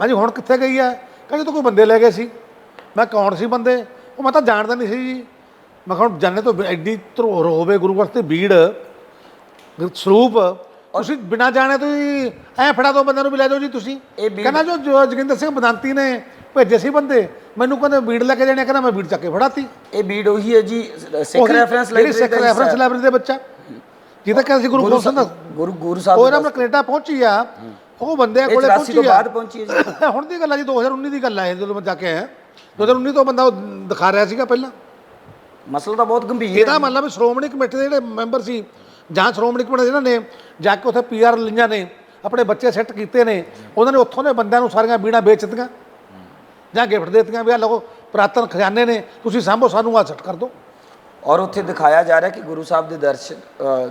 ਮੈਂ ਜੀ ਹੁਣ ਕਿੱਥੇ ਗਈ ਆ ਕਹਿੰਦੀ ਤੂੰ ਕੋਈ ਬੰਦੇ ਲੈ ਗਏ ਸੀ। ਮੈਂ ਕੌਣ ਸੀ ਬੰਦੇ? ਉਹ ਮੈਂ ਤਾਂ ਜਾਣਦਾ ਨਹੀਂ ਸੀ ਜੀ। ਮੈਂ ਕਿਹਾ ਹੁਣ ਜਾਣੇ ਤੋਂ ਐਡੀ ਧਰੋਹਰ ਹੋਵੇ ਗੁਰੂ ਵਾਸਤੇ ਬੀੜ ਸਰੂਪ ਤੁਸੀਂ ਬਿਨਾ ਜਾਣੇ ਤੁਸੀਂ ਐ ਫੜਾ ਦੋ ਬੰਦੇ ਨੂੰ ਵੀ ਲੈ ਜਾਓ ਜੀ ਤੁਸੀਂ। ਕਹਿੰਦਾ ਜੋ ਜੋ ਜੋਗਿੰਦਰ ਸਿੰਘ ਬਦਾਂਤੀ ਨੇ ਭੇਜੇ ਸੀ ਬੰਦੇ। ਮੈਨੂੰ ਕਹਿੰਦੇ ਬੀੜ ਲੈ ਕੇ ਜਾਣੇ ਕਹਿੰਦਾ ਮੈਂ ਬੀੜ ਚੱਕ ਕੇ ਫੜਾਤੀ। ਇਹ ਬੀਡ ਉਹੀ ਹੈ ਜੀ ਸਿੱਖ ਉਹੀ reference library Sikh reference library ਦੇ ਬੱਚਾ ਜਿਹਦਾ ਕਹਿੰਦਾ ਸੀ ਗੁਰੂ ਗੋਬਿੰਦ ਸਿੰਘ ਗੁਰੂ ਗੁਰੂ ਉਹ ਸਾਹਿਬ ਇਹਨਾਂ ਨੂੰ ਕੈਨੇਡਾ ਪਹੁੰਚੀ ਆ ਉਹ ਬੰਦੇ ਕੋਲੇ 84 ਪਹੁੰਚੀ ਆ। ਬਾਅਦ ਪਹੁੰਚੀ ਹੈ ਜੀ। ਹੁਣ ਦੀ ਗੱਲ ਆ ਜੀ 2019 ਦੀ ਗੱਲ ਆ ਜਦੋਂ ਮੈਂ ਜਾ ਕੇ ਆਇਆ। 2019 ਤੋਂ ਬੰਦਾ ਉਹ ਦਿਖਾ ਰਿਹਾ ਸੀਗਾ ਪਹਿਲਾਂ। ਮਸਲਾ ਤਾਂ ਬਹੁਤ ਗੰਭੀਰ ਹੈ ਇਹਦਾ ਮਤਲਬ ਸ਼੍ਰੋਮਣੀ ਕਮੇਟੀ ਦੇ ਜਿਹੜੇ ਮੈਂਬਰ ਸੀ ਜਾਂ ਸ਼੍ਰੋਮਣੀ ਕਮੇਟੀ ਦੇ ਜਿਹਨਾਂ ਨੇ ਜਾ ਕੇ ਉੱਥੇ ਪੀਆਰ ਲਈਆਂ ਨੇ ਆਪਣੇ ਬੱਚੇ ਸੈੱਟ ਕੀਤੇ ਨੇ ਉਹਨਾਂ ਨੇ ਉੱਥੋਂ ਦੇ ਬੰਦਿਆਂ ਨੂੰ ਸਾਰੀਆਂ ਬੀੜਾਂ ਵੇਚ ਦਿੱਤੀਆਂ। ਜਾਂ ਗਿਫਟ ਦੇ ਦਿੱਤੀਆਂ ਵੀ ਆ ਲਓ ਪ੍ਰਾਤਨ ਖਜ਼ਾਨੇ ਨੇ ਤੁਸੀਂ ਸਾਂਭੋ ਸਾਨੂੰ ਆ ਸੈੱਟ ਕਰ ਦਿਓ। ਔਰ ਉੱਥੇ ਦਿਖਾਇਆ ਜਾ ਰਿਹਾ ਕਿ ਗੁਰੂ ਸਾਹਿਬ ਦੇ ਦਰਸ਼ਨ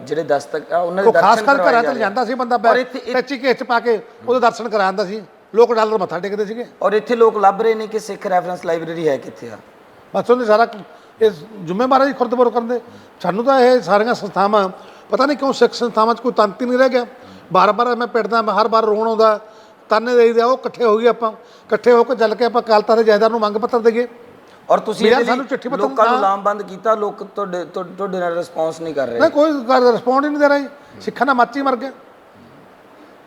ਜਿਹੜੇ ਦਸਤਕ ਆ ਉਹਨਾਂ ਦੇ ਉਹ ਖਾਸ ਦਰਸ਼ਨ ਕਰ ਘਰਾਂ ਜਾਂਦਾ ਸੀ ਬੰਦਾ ਔਰ ਇੱਥੇ- ਇੱਥੇ- ਟੱਚੀ ਕੇਸ ਚ ਪਾ ਕੇ ਉਹਦੇ ਦਰਸ਼ਨ ਕਰਾਉਂਦਾ ਸੀ। ਲੋਕ ਡਾਲਰ ਮੱਥਾ ਟੇਕਦੇ ਸੀਗੇ। ਔਰ ਇੱਥੇ ਲੋਕ ਲੱਭ ਰਹੇ ਨੇ ਕਿ ਸਿੱਖ ਰੈਫਰੈਂਸ ਲਾਇਬ੍ਰੇਰੀ ਹੈ ਕਿੱਥੇ ਆ। ਬਸ ਉਹਨੇ ਸਾਰਾ ਇਹ ਜ਼ਿੰਮੇਵਾਰੀ ਹੀ ਖੁਰਦਬਰ ਕਰਦੇ ਸਾਨੂੰ ਤਾਂ ਇਹ ਸਾਰੀਆਂ ਸੰਸਥਾਵਾਂ ਪਤਾ ਨਹੀਂ ਕਿਉਂ ਸਿੱਖ ਸੰਸਥਾਵਾਂ 'ਚ ਕੋਈ ਤੰਤ ਨਹੀਂ ਰਹਿ ਗਿਆ। ਬਾਰ-ਬਾਰ ਮੈਂ ਪਿੱਟਦਾ ਮੈਂ ਹਰ ਵਾਰ ਰੋਣ ਆਉਂਦਾ। ਤਾਨੇ ਦੇਈਦੇ ਆ ਉਹ ਇਕੱਠੇ ਹੋ ਗਏ ਆਪਾਂ ਇਕੱਠੇ ਹੋ ਕੇ ਚੱਲ ਕੇ ਆਪਾਂ ਕਾਲਤਾ ਦੇ ਜਾਇਦਾਰ ਨੂੰ ਮੰਗ ਪੱਤਰ ਦੇਈਏ। ਔਰ ਤੁਸੀਂ ਇਹਦੇ ਸਾਨੂੰ ਚਿੱਠੀ ਪੱਤਰ ਲੋਕਾਂ ਨੂੰ ਲਾਮਬੰਦ ਕੀਤਾ ਲੋਕ ਤੁਹਾਡੇ ਤੁਹਾਡੇ ਨਾਲ ਰਿਸਪੌਂਸ ਨਹੀਂ ਕਰ ਰਹੇ। ਨਹੀਂ ਕੋਈ ਰਿਸਪੌਂਡ ਹੀ ਨਹੀਂ ਦੇ ਰਿਹਾ। ਸਿੱਖਾਂ ਦਾ ਮੱਚ ਮਰ ਗਿਆ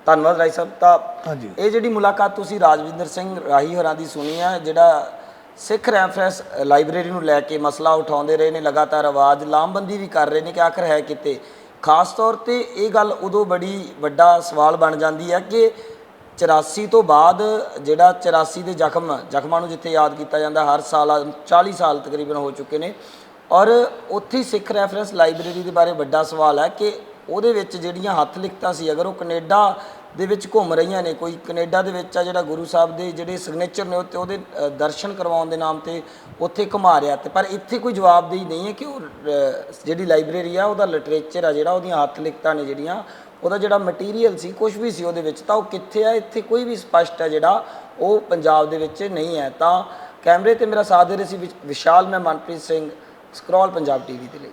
ਧੰਨਵਾਦ ਰਾਈ ਸਾਹਿਬ। ਤਾਂ ਹਾਂਜੀ। ਇਹ ਜਿਹੜੀ ਮੁਲਾਕਾਤ ਤੁਸੀਂ ਰਾਜਵਿੰਦਰ ਸਿੰਘ ਰਾਹੀ ਹੋਰਾਂ ਦੀ ਸੁਣੀ ਹੈ ਜਿਹੜਾ ਸਿੱਖ ਰੈਫਰੈਂਸ ਲਾਇਬ੍ਰੇਰੀ ਨੂੰ ਲੈ ਕੇ ਮਸਲਾ ਉਠਾਉਂਦੇ ਰਹੇ ਨੇ ਲਗਾਤਾਰ ਆਵਾਜ਼ ਲਾਮਬੰਦੀ ਵੀ ਕਰ ਰਹੇ ਨੇ ਕਿ ਆਖਰ ਹੈ ਕਿਤੇ। ਖਾਸ ਤੌਰ ਤੇ ਇਹ ਗੱਲ ਉਦੋਂ ਬੜੀ ਵੱਡਾ ਸਵਾਲ ਬਣ ਜਾਂਦੀ ਹੈ ਕਿ 84 ਤੋਂ ਬਾਅਦ ਜਿਹੜਾ 84 ਦੇ ਜ਼ਖਮ ਜ਼ਖਮਾਂ ਨੂੰ ਜਿੱਥੇ ਯਾਦ ਕੀਤਾ ਜਾਂਦਾ ਹਰ ਸਾਲ ਆ, 40 ਸਾਲ ਤਕਰੀਬਨ ਹੋ ਚੁੱਕੇ ਨੇ। ਔਰ ਉੱਥੇ ਸਿੱਖ ਰੈਫਰੈਂਸ ਲਾਇਬ੍ਰੇਰੀ ਦੇ ਬਾਰੇ ਵੱਡਾ ਸਵਾਲ ਹੈ ਕਿ ਉਹਦੇ ਵਿੱਚ ਜਿਹੜੀਆਂ ਹੱਥ ਲਿਖਤਾਂ ਸੀ ਅਗਰ ਉਹ ਕੈਨੇਡਾ ਦੇ ਵਿੱਚ ਘੁੰਮ ਰਹੀਆਂ ਨੇ ਕੋਈ ਕੈਨੇਡਾ ਦੇ ਵਿੱਚ ਆ ਜਿਹੜਾ ਗੁਰੂ ਸਾਹਿਬ ਦੇ ਜਿਹੜੇ ਸਿਗਨੇਚਰ ਨੇ ਉੱਤੇ ਉਹਦੇ ਦਰਸ਼ਨ ਕਰਵਾਉਣ ਦੇ ਨਾਮ ਤੇ ਉੱਥੇ ਘੁਮਾ ਰਿਹਾ ਤੇ ਪਰ ਇੱਥੇ ਕੋਈ ਜਵਾਬਦੇਹੀ ਨਹੀਂ ਹੈ ਕਿ ਉਹ ਜਿਹੜੀ ਲਾਇਬ੍ਰੇਰੀ ਆ ਉਹਦਾ ਲਿਟਰੇਚਰ ਆ ਜਿਹੜਾ ਉਹਦੀਆਂ ਹੱਥ ਲਿਖਤਾਂ ਨੇ ਜਿਹੜੀਆਂ ਉਹਦਾ ਜਿਹੜਾ ਮਟੀਰੀਅਲ ਸੀ ਕੁਝ ਵੀ ਸੀ ਉਹਦੇ ਵਿੱਚ, ਤਾਂ ਉਹ ਕਿੱਥੇ ਆ? ਇੱਥੇ ਕੋਈ ਵੀ ਸਪਸ਼ਟ ਹੈ ਜਿਹੜਾ ਉਹ ਪੰਜਾਬ ਦੇ ਵਿੱਚ ਨਹੀਂ ਹੈ। ਤਾਂ ਕੈਮਰੇ ਤੇ ਮੇਰਾ ਸਾਥ ਦੇ ਰਹੇ ਸੀ ਵਿਸ਼ਾਲ, ਮੈਂ ਮਨਪ੍ਰੀਤ ਸਿੰਘ, ਸਕਰੋਲ ਪੰਜਾਬ ਟੀਵੀ ਦੇ ਲਈ।